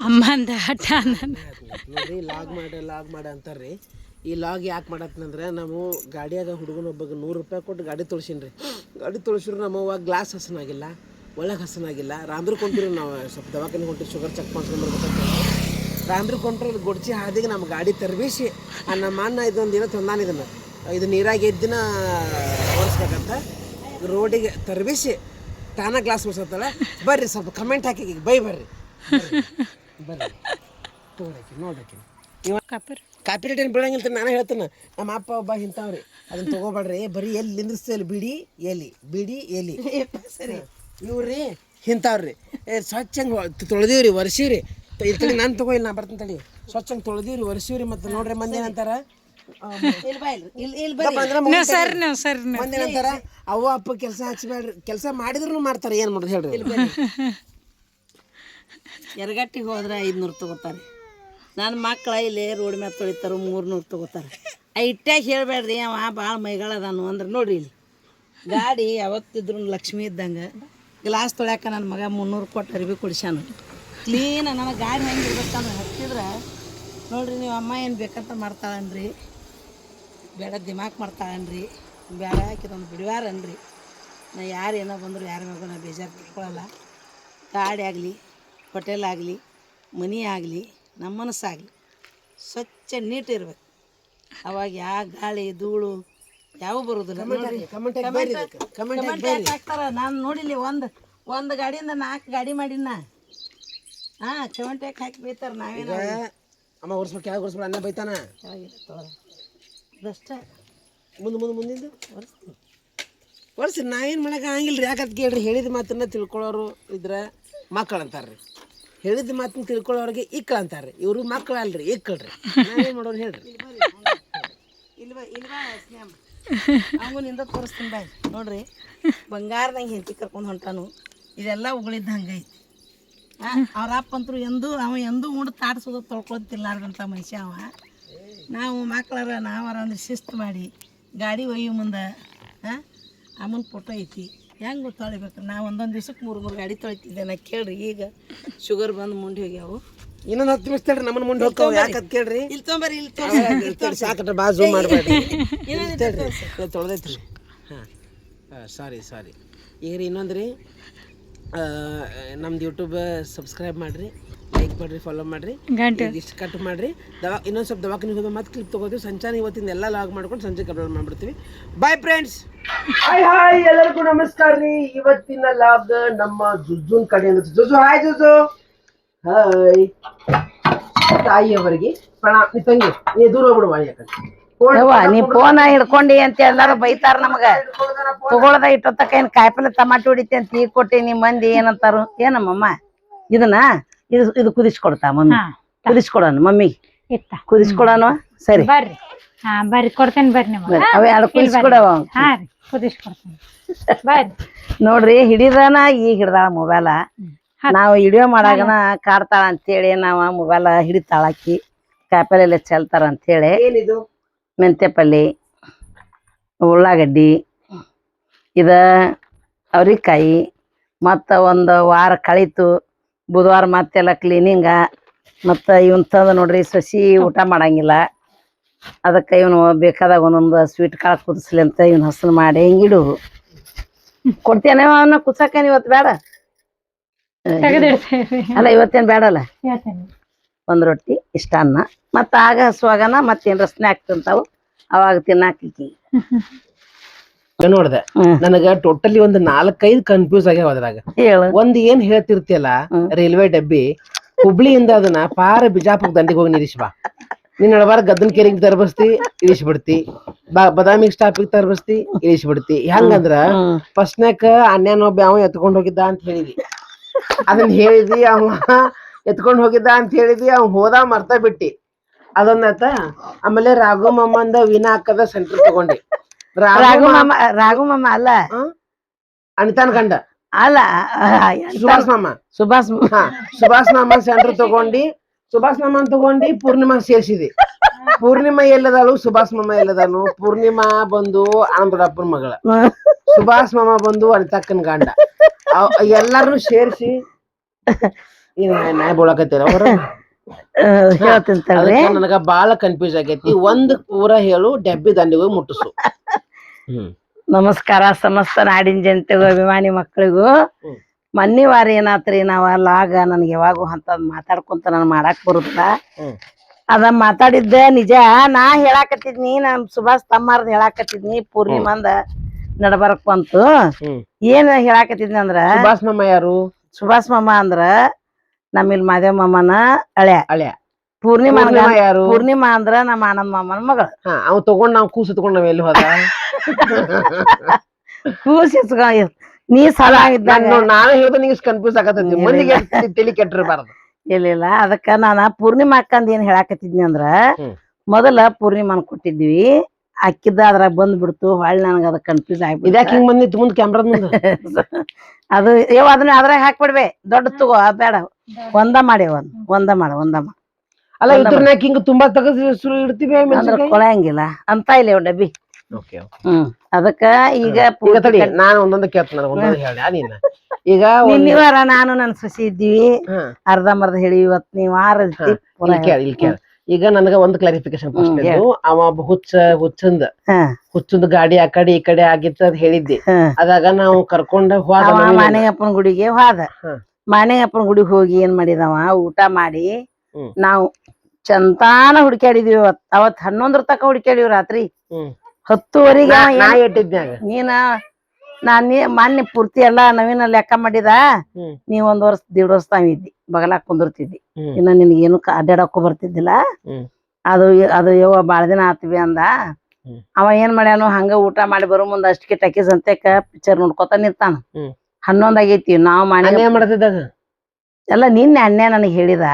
ಅಮ್ಮಂದ ನನ್ನ ನೋಡ್ರಿ ಲಾಗ್ ಮಾಡಿ ಲಾಗ್ ಮಾಡಿ ಅಂತಾರ್ರಿ. ಈ ಲಾಗ್ ಯಾಕೆ ಮಾಡತ್ತಂದ್ರೆ ನಾವು ಗಾಡಿಯಾಗ ಹುಡುಗನ ಒಬ್ಬಗೆ ನೂರು ರೂಪಾಯಿ ಕೊಟ್ಟು ಗಾಡಿ ತೊಳ್ಸಿನ್ರಿ. ಗಾಡಿ ತೊಳ್ಸಿದ್ರು ನಮ್ಮವ್ವ ಗ್ಲಾಸ್ ಹಸನಾಗಿಲ್ಲ, ಒಳಗೆ ಹಸನಾಗಿಲ್ಲ. ರಾಂದ್ರ ಕೊಂಡ್ರಿ ನಾವು ಸ್ವಲ್ಪ ದವಾಖಾನೆ ಹೊಂಟಿವಿ ಶುಗರ್ ಚೆಕ್ ಮಾಡ್ಸ್ಕೊಂಡ್ಬರ್ಬೇಕಂತ ರಾಂದ್ರ ಕೊಂಡ್ರೆ, ಅಲ್ಲಿ ಗೊಡ್ಚಿ ಹಾದಿಗೆ ನಮ್ಮ ಗಾಡಿ ತರಬೇಸಿ ಆ ನಮ್ಮ ಅಣ್ಣ ಇದೊಂದು ದಿನ ತಂದಾನ ಇದನ್ನು. ಇದು ನೀರಾಗಿ ಎದ್ದಿನ ಓಡಿಸ್ಬೇಕಂತ ರೋಡಿಗೆ ತರಬೇಸಿ ತಾನ ಗ್ಲಾಸ್ ಮುಗಿಸ್ತಾಳೆ ಬರ್ರಿ, ಸ್ವಲ್ಪ ಕಮೆಂಟ್ ಹಾಕಿ ಬೈ ಬರ್ರಿ. ಬರ್ರಿ. ನೋಡಕ್ಕೆ ಇವ ಕಾಪಿ ರೇಟ್ ಏನು ಬೀಳಂಗಿಲ್ಲ ನಾನು ಹೇಳ್ತೇನೆ. ನಮ್ಮ ಅಪ್ಪ ಒಬ್ಬ ಇಂಥವ್ರಿ. ಅದನ್ನ ತಗೋಬೇಡ್ರಿ. ಬರೀ ಎಲ್ಲಿ ನಿಂದ್ರಿಸ್ತೇಲಿ ಬಿಡಿ ಎಲಿ ಬಿಡಿ ಎಲಿ ಸರಿ. ಇವ್ರಿ ಇಂಥವ್ರಿ. ಏ ಸ್ವಚ್ಛಂಗೆ ತೊಳೆದೀವ್ರಿ ಒರೆಸೀವ್ರಿ. ಇರ್ತೀನಿ ನಾನು ತಗೋ ಇಲ್ಲ ನಾ ಬರ್ತೀನಿ ಸ್ವಚ್ಛಂಗ ಸ್ವಚ್ಛಂಗೆ ತೊಳೆದೀವ್ರಿ ಒರೆಸೀವ್ರಿ ಮತ್ತೆ ನೋಡ್ರಿ ಮಂದಿ ಏನಂತಾರ? ನೀವು ಸರ್ ನೀವು ಸರ್ ನೀವು. ಮಂದಿ ಏನಂತಾರ ಅವ್ವ ಅಪ್ಪ ಕೆಲಸ ಹಚ್ಚಬೇಡ್ರಿ ಕೆಲಸ ಮಾಡಿದ್ರು ಮಾಡ್ತಾರೆ ಏನು ಮಾಡೋದು ಹೇಳ್ರಿ. ಎರಗಟ್ಟಿಗೆ ಹೋದ್ರೆ ಐದುನೂರು ತಗೋತಾರೆ. ನನ್ನ ಮಕ್ಕಳು ಇಲ್ಲಿ ರೋಡ್ ಮ್ಯಾಲೆ ತೊಳಿತಾರೆ ಮೂರ್ನೂರು ತಗೋತಾರೆ. ಆ ಇಟ್ಟಾಗ ಹೇಳಬೇಡ್ರಿ, ಅವ ಭಾಳ ಮೈಗಳದಾನು ಅಂದ್ರೆ ನೋಡ್ರಿ ಇಲ್ಲಿ. ಗಾಡಿ ಯಾವತ್ತಿದ್ರು ಲಕ್ಷ್ಮಿ ಇದ್ದಂಗೆ ಗ್ಲಾಸ್ ತೊಳ್ಯಾಕ ನನ್ನ ಮಗ ಮುನ್ನೂರು ಕೊಟ್ಟು ಅರಿವಿ ಕೊಡಿಸ್ಯಾನ. ಕ್ಲೀನ್ ನನಗೆ ಗಾಡಿ ಹೆಂಗೆ ಇರ್ಬೇಕಂದ್ರೆ ಹತ್ತಿದ್ರೆ, ನೋಡ್ರಿ ನೀವು ಅಮ್ಮ ಏನು ಬೇಕಂತ ಮಾಡ್ತಾಳನ್ರಿ. ಬೇಡ ದಿಮಾಕ್ ಮಾಡ್ತಾಳನ್ರಿ. ಬೇಡ ಹಾಕಿದೊಂದು ಬಿಡುವಾರನ್ರಿ ನಾ ಯಾರು ಏನೋ ಬಂದರು ಯಾರು ಮ್ಯಾಗೂ ನಾ ಬೇಜಾರು ತಿಳ್ಕೊಳ್ಳಲ್ಲ ಗಾಡಿ ಆಗಲಿ. ಹೋಟೆಲ್ ಆಗಲಿ ಮನೆ ಆಗಲಿ ನಮ್ಮ ಮನಸ್ಸಾಗಲಿ ಸ್ವಚ್ಛ ನೀಟ್ ಇರ್ಬೇಕು. ಅವಾಗ ಯಾವ ಗಾಳಿ ಧೂಳು ಯಾವ ಬರೋದಿಲ್ಲ. ಕಮೆಂಟ್ ಹಾಕ್ತಾರ. ನಾನು ನೋಡಿಲಿ ಒಂದು ಒಂದು ಗಾಡಿಯಿಂದ ನಾಲ್ಕು ಗಾಡಿ ಮಾಡಿನ ಹಾಂ ಕಮೆಂಟ್ ಯಾಕೆ ಹಾಕಿ ಬೈತಾರೆ ನಾವೇನು ಅಮ್ಮ ಒರ್ಸ್ಬೇಕು ಯಾವ ಹೊರ್ಸ್ಬೇಕು ಅನ್ನ ಬೈತಾನ? ಅದಷ್ಟೇ ಮುಂದೆ ಮುಂದೆ ಮುಂದಿಂದು? ಒರ್ಸಿ ನಾವೇನು ಮಾಡಕ್ಕೆ ಆಗಂಗಿಲ್ಲ ರೀ ಯಾಕಂತ ಕೇಳ್ರಿ ಹೇಳಿದ ಮಾತನ್ನ ತಿಳ್ಕೊಳ್ಳೋರು ಇದ್ರೆ ಮಕ್ಕಳು ಅಂತಾರ್ರಿ. ಹೇಳಿದ ಮಾತನ್ನ ತಿಳ್ಕೊಳ್ಳೋರಿಗೆ ಇಕ್ಕಳ ಅಂತಾರ್ರಿ. ಇವರು ಮಕ್ಕಳು ಅಲ್ರಿ ಇಕ್ಕಳ್ರಿ ನಾವೇನು ಮಾಡೋರು ಹೇಳ್ರಿ. ಇಲ್ವಾ ಇಲ್ವಾ ಅವನಿಂದ ತೋರಿಸ್ತೀನಿ ಬಾಯ್. ನೋಡ್ರಿ, ಬಂಗಾರದಂಗೆ ಹೆಂಡತಿ ಕರ್ಕೊಂಡು ಹೊಂಟಾನು. ಇದೆಲ್ಲ ಉಗಳಿದ್ದ ಹಂಗೈತಿ ಅವ್ರ ಅಪ್ಪ ಅಂತೂ ಎಂದೂ, ಅವ ಎಂದೂ ಉಂಡು ತಾಡ್ಸೋದು ತೊಳ್ಕೊತಿಲ್ಲಾರ್ದಂಥ ಮನುಷ್ಯ ಅವ. ನಾವು ಮಕ್ಕಳರ ನಾವಾರ ಅಂದ್ರೆ ಶಿಸ್ತು ಮಾಡಿ ಗಾಡಿ ಒಯ್ಯೋ ಮುಂದೆ ಹಾಂ ಅಮ್ಮನ ಫೋಟೋ ಐತಿ. ಹೆಂಗೆ ತೊಳಿಬೇಕು ನಾ ಒಂದೊಂದು ದಿವ್ಸಕ್ಕೆ ಮೂರು ಮೂರು ಗಾಡಿ ತೊಳಿತಿದ್ದೆ ನಾ ಕೇಳ್ರಿ ಈಗ ಶುಗರ್ ಬಂದು ಮುಂಡಿ ಹೋಗ್ಯಾವು ಇನ್ನೊಂದು ಹತ್ತು ನಿಮಿಷ ತಡ್ರಿ ನಮ್ಮನ್ನ ಮುಂದೆ ಹೋಗ್ತಾವ ಯಾಕಂತ ಕೇಳ್ರಿ ಇಲ್ಲಿ ತೊಂಬರ್ರಿ ಇಲ್ಲಿ ತೊಗೊಂಬರ್ರಿ ತಡ್ರಿ ಸಾಕಟ್ಟ ಬಾ ಝೂಮ್ ಮಾಡಬೇಡಿ ತಡ್ರಿ ತೊಳೆದೈತ್ರಿ ಹಾಂ ಸಾರಿ ಸಾರಿ ಈಗ ರೀ ಇನ್ನೊಂದು ರೀ ನಮ್ದು ಯೂಟ್ಯೂಬ್ ಸಬ್ಸ್ಕ್ರೈಬ್ ಮಾಡಿರಿ ಮಾಡಿರಿ ಫಾಲೋ ಮಾಡ್ರಿ. ಗಂಟೆ. ಇಷ್ಟು ಕಟ್ ಮಾಡ್ರಿ. ದವಾ ಇನ್ನೊಂದು ಸ್ವಲ್ಪ ದವಾಖಾನೆ ಹೋಗಿ ಮತ್ತೆ ಕ್ಲಿಪ್ ತೊಗೋತೀವಿ. ಸಂಚಾನ ಇವತ್ತಿಂದ ಎಲ್ಲ ಲಾಗ್ ಮಾಡ್ಕೊಂಡು ಸಂಜೆ ಅಪ್ಲೋಡ್ ಮಾಡ್ಬಿಡ್ತೀವಿ. ಬಾಯ್ ಫ್ರೆಂಡ್ಸ್ ಹಾಯ್ ಹಾಯ್ ಎಲ್ಲರಿಗೂ ನಮಸ್ಕಾರ ರೀ. ಇವತ್ತಿನ ಲಾಗ್ ನಮ್ಮ ಜುಜುನ್ ಕಡೆ ಜುಜು ಹಾಯ್ ಜುಜು. ಹಾಯ್ ತಾಯಿಯವರಿಗೆ ಪ್ರಣಾಮ ನೀ ತಂಗಿ ನೀ ದೂರ ಹೋಗ್ಬಿಡುವ ಯಾಕಂದ್ರೆ ಯವ್ವ ನೀ ಫೋನ್ ಹಿಡ್ಕೊಂಡಿ ಅಂತ ಎಲ್ಲಾರು ಬೈತಾರ ನಮಗ. ತಗೊಳದ ಇಟ್ಟೊತ್ತಕ ಏನ್ ಕಾಯಿಪಲ್ಲೆ ಟಮಾಟಿ ಹೊಡಿತಿ ಅಂತ ಈಗ ಕೊಟ್ಟಿ ನಿಮ್ ಮಂದಿ ಏನಂತಾರು? ಏನಮ್ಮಮ್ಮ? ಇದನ್ನ? ಇದು ಇದು ಕುದಿಸ್ಕೊಡ್ತಾ ಮಮ್ಮಿ. ಕುದಿಸ್ಕೊಡೋಣ ಮಮ್ಮಿ. ಇತ್ತ. ಕುದಿಸ್ಕೊಡೋಣ? ಸರಿ. ಬರ್ರಿ. ಹಾ ಬರ್ರಿ ಕೊಡ್ತೇನೆ ಬರ್ರಿ ನಿಮಗೆ. ಬರ್ರಿ. ಅವೆ ಎರಡು ಕುದಿಸ್ಕೊಡವ. ಹಾ ರೀ ಕುದಿಸ್ಕೊಡ್ತೇನೆ. ಬರ್ರಿ. ನೋಡ್ರಿ ಹಿಡಿದಾನ ಈಗ ಹಿಡ್ದಾಳ ಮೊಬೈಲ ನಾವು ವಿಡಿಯೋ ಮಾಡಾಗನ ಕಾಡ್ತಾಳ ಅಂತೇಳಿ ನಾವ ಮೊಬೈಲ ಹಿಡಿತಾಳ ಆಕಿ. ಕಾಯಿಪಲ್ಲೆ ಚೆಲ್ತಾರ ಅಂತೇಳಿ. ಏನಿದು? ಮೆಂತ್ಯ ಪಲ್ಲೆ ಉಳ್ಳಾಗಡ್ಡಿ ಇದ ಅವ್ರಿಕಾಯಿ ಮತ್ತು ಒಂದು ವಾರ ಕಳೀತು. ಬುಧವಾರ ಮತ್ತೆಲ್ಲ ಕ್ಲೀನಿಂಗ ಮತ್ತು ಇವನ್ ತಂದು ನೋಡ್ರಿ ಸಸಿ ಊಟ ಮಾಡಂಗಿಲ್ಲ. ಅದಕ್ಕೆ ಇವನು ಬೇಕಾದಾಗ ಒಂದೊಂದು ಸ್ವೀಟ್ ಕಾಳು ಕುದಿಸ್ಲಿ ಅಂತ ಇವನು ಹಸನು ಮಾಡಿ ಹಿಂಗಿಡು ಕೊಡ್ತೇನೆ ಅವನ್ನ ಕುಸಕೇನು ಇವತ್ತು ಬೇಡ. ಅಲ್ಲ ಇವತ್ತೇನು ಬೇಡಲ್ಲ. ಒಂದು ರೊಟ್ಟಿ ಇಷ್ಟ ಅನ್ನ. ಮತ್ತು ಆಗ ಹಸುವಾಗನ ಮತ್ತೇನ್ರ ಸ್ನ್ಯಾಕ್ ತಿಂತಾವು. ಅವಾಗ ತಿನ್ನಾಕಿ ನೋಡ್ದೆ. ನನಗ ಟೋಟಲಿ ಒಂದು ನಾಲ್ಕೈದು ಕನ್ಫ್ಯೂಸ್ ಆಗ್ಯಾವ ಅದ್ರಾಗ. ಹೇಳು. ಒಂದ್ ಏನ್ ಹೇಳ್ತಿರ್ತಿಯಲ್ಲ ರೈಲ್ವೆ ಡಬ್ಬಿ ಹುಬ್ಳಿಯಿಂದ ಅದನ್ನ ಪಾರ ಬಿಜಾಪುರ ದಂಡಿಗೆ ಹೋಗಿ ನಿಲ್ಲಿಸ್ ಬಾ. ನೀನ್ ನಡಬಾರ ಗದ್ದನ್ ಕೆರೆಗೆ ತರಬಸ್ತಿ ಇಳಿಸಿ ಬಿಡ್ತಿ. ಬದಾಮಿ ಸ್ಟಾಪಿಗೆ ತರಬಸ್ತಿ ಇಳಿಸಿ ಬಿಡ್ತಿ. ಹೆಂಗಂದ್ರ ಫಸ್ಟ್ನಾಕ ಅನ್ಯಾನ ಒಬ್ಬ ಅವ ಎತ್ಕೊಂಡ್ ಹೋಗಿದ್ದ ಅಂತ ಹೇಳಿದಿ. ಅದನ್ನ ಹೇಳಿದಿ ಅವ ಎತ್ಕೊಂಡ್ ಹೋಗಿದ್ದ ಅಂತ ಹೇಳಿದಿ ಅವ್ ಹೋದ ಮರ್ತ ಬಿಟ್ಟಿ. ಅದೊಂದಾತ ಆಮೇಲೆ ರಾಘು ಮಮ್ಮಂದ ವೀಣಾ ಹಾಕದ ಸೆಂಟರ್ ತಗೊಂಡಿ. ರಾಘು ಮಾಮ ರಾಘು ಮಾಮ ಅಲ್ಲ? ಅನಿತಾನ್ ಗಂಡ ಅಲ್ಲ ಸುಭಾಷ್ ಮಾಮ. ಸುಭಾಷ್ ಸುಭಾಷ್ ಮಾಮ ಸೆಂಟರ್ ತಗೊಂಡಿ ಸುಭಾಷ್ ಮಾಮ ತಗೊಂಡಿ ಪೂರ್ಣಿಮಾ ಸೇರ್ಸಿದಿ. ಪೂರ್ಣಿಮಾ ಎಲ್ಲದಾಳು ಸುಭಾಷ್ ಮಾಮ ಎಲ್ಲದಾನು ಪೂರ್ಣಿಮಾ ಬಂದು ಆನಂದಡಪ್ಪನ ಮಗಳ. ಸುಭಾಷ್ ಮಾಮ ಬಂದು ಅನಿತಕ್ಕನ ಗಂಡ. ಎಲ್ಲಾರು ಸೇರಿಸಿ ಸೇರ್ಸಿ ಈಗ ನಾಯಿ ಬೋಳಕತ್ತೀರ ಅವ್ರ? ಹೇಳ್ತೀನಿ ತಡ್ರಿ. ಅದಕ್ಕ ನನಗ ಬಾಳ ಕನ್ಫ್ಯೂಸ್ ಆಗೈತಿ. ಒಂದ್ ಪೂರ ಹೇಳು ಡಬ್ಬಿ ದಂಡಿಗೂ ಮುಟ್ಟಿಸು. ಹ್ಮ್. ನಮಸ್ಕಾರ ಸಮಸ್ತ ನಾಡಿನ ಜನತೆಗೂ ಅಭಿಮಾನಿ ಮಕ್ಕಳಿಗೂ. ಮನ್ನಿ ವಾರ ಏನಾತ್ರಿ ನಾವ ಲಾಗ ನನ್ಗೆ ಯಾವಾಗೂ ಅಂತದ್ ಮಾತಾಡ್ಕೊಂತ ನಾನು ಮಾಡಾಕ್ ಬರುತ್ತ. ಅದ ಮಾತಾಡಿದ್ದೆ ನಿಜ ನಾ ಹೇಳಾಕತ್ತಿದ್ನಿ ನಮ್ ಸುಭಾಷ್ ತಮ್ಮಾರ್ದ ಹೇಳಾಕತ್ತಿದ್ನಿ ಪೂರ್ಣಿಮಾಂದ ನಡಬರಕ್ ಬಂತು. ಏನ್ ಹೇಳಾಕತ್ತಿದ್ನಿ ಅಂದ್ರ ಸುಭಾಷ್ ಮಾಮ ಯಾರು? ಸುಭಾಷ್ ಮಾಮ ಅಂದ್ರ ನಮ್ಮಿಲ್ ಮಾದೇವ್ ಮಾಮನ ಹಳೆ ಹಳೆ ಪೂರ್ಣಿಮಾ ಪೂರ್ಣಿಮಾ ಯಾರು? ಪೂರ್ಣಿಮಾ ಅಂದ್ರ ನಮ್ಮ ಆನಂದ್ ಮಾಮನ ಮಗಳ ಹಾ ಅವ್ ತಗೊಂಡ್ ನಾವ್ ಕೂಸು ತಗೊಂಡ್ ನಾವ್ ಎಲ್ಲಿ ಹೋದ? ಕೂಸಿ ನೀ ಸಲ ಇದ್ದಾಗ ನಾನ್ ನಾನು ಹೇಳ್ದ ನಿಂಗೆ ಕನ್ಫ್ಯೂಸ್ ಆಗತೈತಿ ಮಂದಿಗೆ ತಲಿ ಕೆಟ್ಟಿರಬಾರ್ದು. ಇಲ್ಲ ಅದಕ್ಕ ನಾನ ಪೂರ್ಣಿಮಾ ಅಕ್ಕಂದ ಏನ್ ಹೇಳಾಕತ್ತಿದ್ನಿ ಅಂದ್ರ ಮೊದಲ ಪೂರ್ಣಿಮಾನ್ ಕೊಟ್ಟಿದ್ವಿ. ಅಕ್ಕಿದ್ದ ಅದ್ರಾಗ ಬಂದ್ಬಿಡ್ತು. ಹೊಳ್ಳಿ ನನಗ ಅದ ಕನ್ಫ್ಯೂಸ್ ಆಗ್ಬಿಡ್ತು. ಆಗ್ಬಿಟ್ಟು ಹಿಂಗ್ ಬಂದಿತ್ತು ಮುಂದ್ ಕ್ಯಾಮ್ರಾದ ಮುಂದ? ಅದು ಏವ್ ಅದನ್ನ ಅದ್ರಾಗ ಹಾಕ್ಬಿಡ್ಬೇ. ದೊಡ್ಡ ತಗೋ ಅದ್ ಬೇಡ. ಒಂದ ಮಾಡಿ ಒಂದ್ ಒಂದ ಮಾಡ ಒಂದ ಮಾಡ. ಅಲ್ಲ ಇದ್ರನ್ಯಾಕ ಹಿಂಗ ತುಂಬಾ ತಗದು ಸುರು ಇಡ್ತೀವಿ ಅಂದ್ರ ಕೊಳಂಗಿಲ್ಲ ಅಂತ ಇಲ್ಲ ಇವ್ ಡಬ್ಬಿ. Okay hmm. ಅದಕ್ಕ ಈಗ ಈಗ ತಡಿ ನಾನು ಒಂದೊಂದು ಕೇಳ್ತ ನನಗೆ ಒಂದೊಂದು ಹೇಳಿ ನೀನ? ಈಗ ಒಂದ್- ನಾನು ನನ್ ಸೊಸಿ ಇದ್ದೀವಿ. ಹಾ, ಅರ್ಧ ಮರ್ಧ ಹೇಳಿ ಇವತ್ ನೀವ್ ವಾರ ಇರ್ತಿ ಇಲ್ಲಿ ಕೇಳ ಇಲ್ಲಿ ಕೇಳ. ಈಗ ನನಗ ಒಂದು ಕ್ಲಾರಿಫಿಕೇಶನ್ ಅವ ಹುಚ್ಚ ಹುಚ್ಚಂದ. ಹುಚ್ಚಂದ ಗಾಡಿ ಆ ಕಡೆ ಈ ಕಡೆ ಆಗಿತ್ತು ಅದ್ ಹೇಳಿದ್ದೆ. ಅದಾಗ ನಾವು ಕರ್ಕೊಂಡ ನವೀನನ್ನ. ಗುಡಿಗೆ ಹೋದ. ಮಾನೆಯಪ್ಪನ ಮಾನಿಗಪ್ಪನ ಗುಡಿಗೆ ಹೋಗಿ ಏನ್ ಮಾಡಿದವ? ಊಟ ಮಾಡಿ. ನಾವು ಚಂತಾನ ಹುಡ್ಕ್ಯಾಡಿದ್ವಿ ಅವತ್. ಅವತ್ ಹನ್ನೊಂದ್ರ ತಕ ಹುಡ್ಕ್ಯಾಡಿವಿ ರಾತ್ರಿ. ಹತ್ತುವರೆಗೆ ನೀನ ನಾನ್ ಮೊನ್ನೆ ಪೂರ್ತಿ ಎಲ್ಲಾ ನವೀನ ಲೆಕ್ಕ ಮಾಡಿದ. ನೀ ಒಂದ್ ವರ್ಷ ದೇಡ್ ವರ್ಷ ತಾವ್ ಇದ್ದಿ ಬಗಲಾಕ್ ಕುಂದಿರ್ತಿದ್ದಿ. ಇನ್ನ ನಿನ್ಗೇನು ಅಡ್ಡಾಡಕ್ಕೂ ಬರ್ತಿದ್ದಿಲ್ಲ. ಅದು ಅದು ಯವ್ವ ಬಾಳ ದಿನ ಆತ್ವಿ ಅಂದ. ಅವ ಏನ್ ಮಾಡ್ಯಾನು ಹಂಗ ಊಟ ಮಾಡಿ ಬರೋ ಮುಂದ ಅಷ್ಟಕ್ಕೆ ಟಕೀಸ್ ಅಂತ ಪಿಕ್ಚರ್ ನೋಡ್ಕೊತ ನಿಂತಾನ. ಹನ್ನೊಂದ್ ಆಗೈತಿ ನಾವ್ ಮಾಡಿ ಎಲ್ಲ ನಿನ್ನೆ ಅನ್ಯ ನನಗೆ ಹೇಳಿದ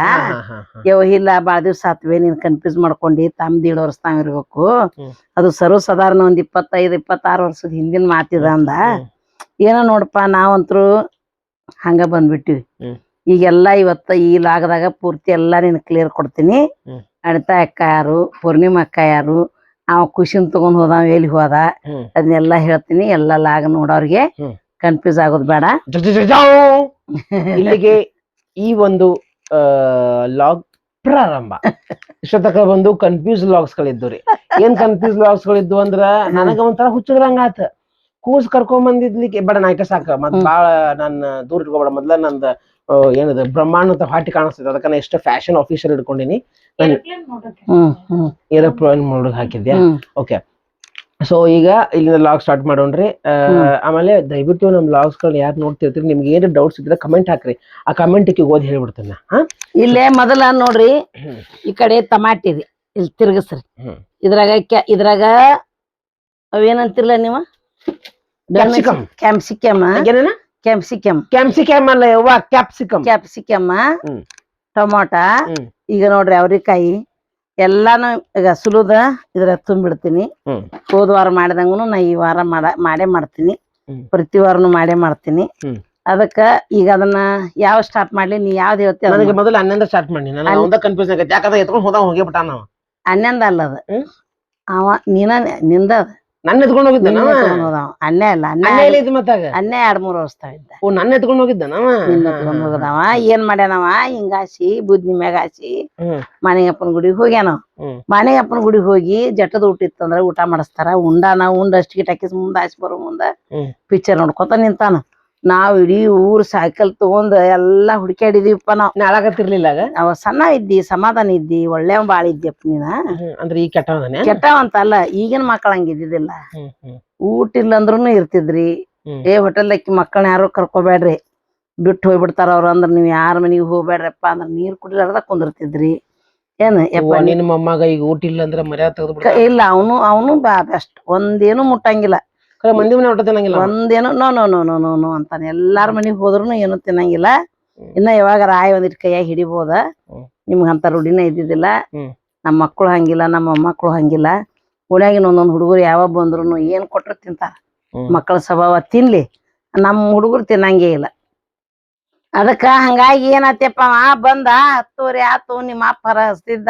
ಯೋ ಇಲ್ಲ ಬಾಳ ದಿವ್ಸ ಆತ್ವೆ ನೀನ್ ಕನ್ಫ್ಯೂಸ್ ಮಾಡ್ಕೊಂಡಿ ತಮ್ದು ಏಳು ವರ್ಷ ತಾವ್ ಇರ್ಬೇಕು. ಅದು ಸರ್ವಸಾಧಾರಣ ಒಂದ್ ಇಪ್ಪತ್ತೈದು ಇಪ್ಪತ್ತಾರು ವರ್ಷದ ಹಿಂದಿನ ಮಾತಿದ ಅಂದ. ಏನೋ ನೋಡಪ್ಪ ನಾವಂತ್ರು ಹಂಗ ಬಂದ್ಬಿಟ್ಟಿವಿ. ಈಗೆಲ್ಲ ಇವತ್ತ ಈ ಲಾಗದಾಗ ಪೂರ್ತಿ ಎಲ್ಲಾ ನಿನ್ ಕ್ಲಿಯರ್ ಕೊಡ್ತೀನಿ. ಅಣಿತಾ ಅಕ್ಕ ಯಾರು ಪೂರ್ಣಿಮಾ ಅಕ್ಕ ಯಾರು ಅವ ಖುಷಿನ್ ತಗೊಂಡ್ ಹೋದ ಎಲ್ಲಿ ಹೋದ ಅದನ್ನೆಲ್ಲಾ ಹೇಳ್ತೀನಿ ಎಲ್ಲಾ ಲಾಗ ನೋಡೋರ್ಗೆ ಕನ್ಫ್ಯೂಸ್ ಆಗೋದ್ ಬೇಡ. ಇಲ್ಲಿಗೆ ಈ ಒಂದು ಲಾಗ್ ಪ್ರಾರಂಭ. ಶತಕ ಬಂದು ಕನ್ಫ್ಯೂಸ್ ಲಾಗ್ಸ್ ಗಳಿದ್ದು ರೀ. ಏನ್ ಕನ್ಫ್ಯೂಸ್ ಲಾಗ್ಸ್ ಗಳಿದ್ದು ಅಂದ್ರ ನನಗ ಒಂಥರ ಹುಚ್ಚದಂಗ ಆತ ಕೂಸ್ ಕರ್ಕೊಂಡ್ ಬಂದಿದ್ಲಿಕ್ಕೆ ಬೇಡ ನಾಯಕ ಇಟ್ಟ ಸಾಕ. ಮತ್. ಬಾಳ ನನ್ನ ದೂರ ಇಟ್ಕೋಬೇಡ. ಮೊದ್ಲ ನಂದ ಏನದ ಬ್ರಹ್ಮಾಂಡ ಅಂತ ಹಾಟಿ ಕಾಣಿಸ್ತದೆ ಅದಕ್ಕ ನಾ ಎಷ್ಟು ಫ್ಯಾಷನ್ ಆಫೀಸರ್ ಇಟ್ಕೊಂಡಿನಿ ಏರೋಪ್ಲೇನ್ ಮೋಡ್ ಹಾಕಿದ್ಯಾ? ಓಕೆ ಸೊ ಈಗ ಇಲ್ಲಿಂದ ಲಾಗ್ ಸ್ಟಾರ್ಟ್ ಮಾಡೋಣ್ರಿ. ಆಮೇಲೆ ದಯವಿಟ್ಟು ನಮ್ಮ ಲಾಗ್ಸ್ಗಳು ಯಾರು ನೋಡ್ತಿರ್ತೀರಿ ನಿಮ್ಗೆ ಏನು ಡೌಟ್ಸ್ ಇದ್ರೆ ಕಮೆಂಟ್ ಹಾಕ್ರಿ. ಆ ಕಮೆಂಟ್ ಓದಿ ಹೇಳ್ಬಿಡ್ತೇನೆ. ಹಾ? ಇಲ್ಲೇ ಮೊದಲ ನೋಡ್ರಿ ಈ ಕಡೆ ಟಮಾಟಿ ಇದೆ. ಇಲ್ಲಿ ತಿರ್ಗಸ್ರಿ. ಇದ್ರಾಗ ಕ್ಯಾ ಇದ್ರಾಗ ಅವೇನಂತಿರ್ಲ ನೀವು. ಕ್ಯಾಪ್ಸಿಕಮ್ ಏನೇನ? ಕ್ಯಾಪ್ಸಿಕಮ್ ಕ್ಯಾಪ್ಸಿಕಮ್ ಅಲ್ಲ ಯವ್ವ ಕ್ಯಾಪ್ಸಿಕಮ್ ಕ್ಯಾಪ್ಸಿಕಮ್ ಟೊಮಾಟ. ಈಗ ನೋಡ್ರಿ ಅವ್ರಿಕಾಯಿ. ಎಲ್ಲಾನು ಈಗ ಸುಲುದ ಇದ್ರ ತುಂಬಿಡ್ತೀನಿ. ಹೋದ ವಾರ ಮಾಡಿದಂಗುನು ನಾ ಈ ವಾರ ಮಾಡ ಮಾಡೇ ಮಾಡ್ತೀನಿ. ಪ್ರತಿ ವಾರನು ಮಾಡೇ ಮಾಡ್ತೀನಿ. ಅದಕ್ಕ ಈಗ ಅದನ್ನ ಯಾವ ಸ್ಟಾರ್ಟ್ ಮಾಡ್ಲಿ ನೀ ಯಾವ್ದು ಹೇಳ್ತಿ ನನಗೆ ಮೊದಲು ಹನ್ನೊಂದ ಸ್ಟಾರ್ಟ್ ಮಾಡಿ ನಾನು ಕನ್ಫ್ಯೂಸ್ ಆಗುತ್ತೆ ಯಾಕಂದ್ರೆ ಎತ್ಕೊಂಡು ಹೋದ ಹೋಗಿಬಿಟ್ಟ ನಾವು ಹನ್ನೊಂದ್ ಅಲ್ಲ ಅದ? ಅವ ನೀನ ನಿಂದ ಅದ. ನನ್ನ ಎತ್ಕೊಂಡು ಹೋಗಿದ್ದ ಅನ್ನೇ ಅಲ್ಲ ಅನ್ನೇ ಎಲ್ಲಿದ್ ಮತ್ತಾಗ? ಅನ್ನೇ ಎರಡ್ ಮೂರ್ ವರ್ಷ ಇದ್ದ ಓ ನನ್ನ ಎತ್ಕೊಂಡು ಹೋಗಿದ್ದ ನಾವ ನಿನ್ನ ತಗೊಂಡ್ ಹೋಗದವ. ಏನ್ ಮಾಡ್ಯಾನವ? ಹಿಂಗಾಸಿ ಬುದ್ನಿ ಮ್ಯಾಗ ಹಾಸಿ ಮಾಣಿಗಪ್ಪನ ಗುಡಿಗೆ ಹೋಗ್ಯಾನ. ಮಾಣಿಗಪ್ಪನ ಗುಡಿಗೆ ಹೋಗಿ ಜಟದ ಊಟ ಇತ್ತಂದ್ರ ಊಟ ಮಾಡಿಸ್ತಾರ. ಉಂಡಾನ ಉಂಡ ಅಷ್ಟಿಗೆ ಟಕ್ಕಿಸ್ ಮುಂದ ಹಾಸಿ ಬರೋ ಮುಂದ ಪಿಕ್ಚರ್ ನೋಡ್ಕೊತ ನಿಂತಾನ. ನಾವ್ ಇಡೀ ಊರ್ ಸೈಕಲ್ ತಗೊಂಡ್ ಎಲ್ಲಾ ಹುಡುಕ್ಯಾಡಿದೀವಪ್ಪ ನಾವ್. ನಾಳಾಗತ್ತಿರ್ಲಿಲ್ಲ ಆಗ? ಅವ ಸಣ್ಣ ಇದ್ದಿ ಸಮಾಧಾನ ಇದ್ದಿ ಒಳ್ಳೆ ಬಾಳ ಇದ್ದಿಯಪ್ಪ ನೀನ. ಅಂದ್ರೆ ಈ ಕೆಟ್ಟವನೇ ಕೆಟ್ಟವಂತ ಅಲ್ಲ ಈಗಿನ ಮಕ್ಕಳ ಹಂಗ ಇದ್ದಿದ್ದಿಲ್ಲ. ಊಟ ಇಲ್ಲ ಅಂದ್ರೂನು ಇರ್ತಿದ್ರಿ ಏ ಹೋಟೆಲ್ದಕ್ಕಿ ಮಕ್ಕಳನ್ನ ಯಾರು ಕರ್ಕೋಬೇಡ್ರಿ ಬಿಟ್ಟು ಹೋಗ್ಬಿಡ್ತಾರ ಅವ್ರ ಅಂದ್ರ ನೀವ್ ಯಾರ ಮನಿಗ್ ಹೋಗ್ಬೇಡ್ರಪ್ಪ ಅಂದ್ರ ನೀರ್ ಕುಡಿಲಾರ್ದ ಕುಂದಿರ್ತಿದ್ರಿ. ಏನ್ ಯಪ್ಪ ನಿನ್ನ ಮೊಮ್ಮಗ ಈಗ ಊಟ ಇಲ್ಲ ಅಂದ್ರೆ ಮರ್ಯಾದ ತೆಗೆದು ಇಲ್ಲ ಅವನು ಅವನು ಬಾ ಬೆಸ್ಟ್. ಒಂದೇನು ಮುಟ್ಟಂಗಿಲ್ಲ. ಬಿಡ ಮಂದಿ ಮನೆ ಊಟ ತಿನ್ನಂಗಿಲ್ಲ. ಒಂದೇನು no no no no no no ಅಂತಾನೆ. ಎಲ್ಲಾರ ಮನಿಗ್ ಹೋದ್ರು ಏನು ತಿನ್ನಂಗಿಲ್ಲ. ಇನ್ನ ಯಾವಾಗ ರಾಯ್ ಒಂದಿಟ್ ಕೈಯಾಗ ಹಿಡಿಬೋದ. ನಿಮ್ಗ ಅಂತ ರೂಢಿನ ಇದ್ದಿದ್ದಿಲ್ಲ. ನಮ್ಮ ಮಕ್ಕಳು ಹಂಗಿಲ್ಲ ನಮ್ಮ ಮೊಮ್ಮಕ್ಕಳು ಹಂಗಿಲ್ಲ. ಓಣ್ಯಾಗಿನ ಒಂದೊಂದ್ ಹುಡುಗರು ಯಾವಾಗ ಬಂದ್ರು ಏನ್ ಕೊಟ್ರು ತಿಂತಾರ. ಮಕ್ಕಳ ಸ್ವಭಾವ ತಿನ್ಲಿ. ನಮ್ಮ ಹುಡುಗರು ತಿನ್ನಂಗೇ ಇಲ್ಲ. ಅದಕ್ಕ ಹಂಗಾಗಿ ಏನತ್ತಪ್ಪ ಆ ಬಂದ ಹತ್ತುವರೆ ಆತು ನಿಮ್ಮ ಅಪ್ಪರ ಹಸ್ತಿದ್ದ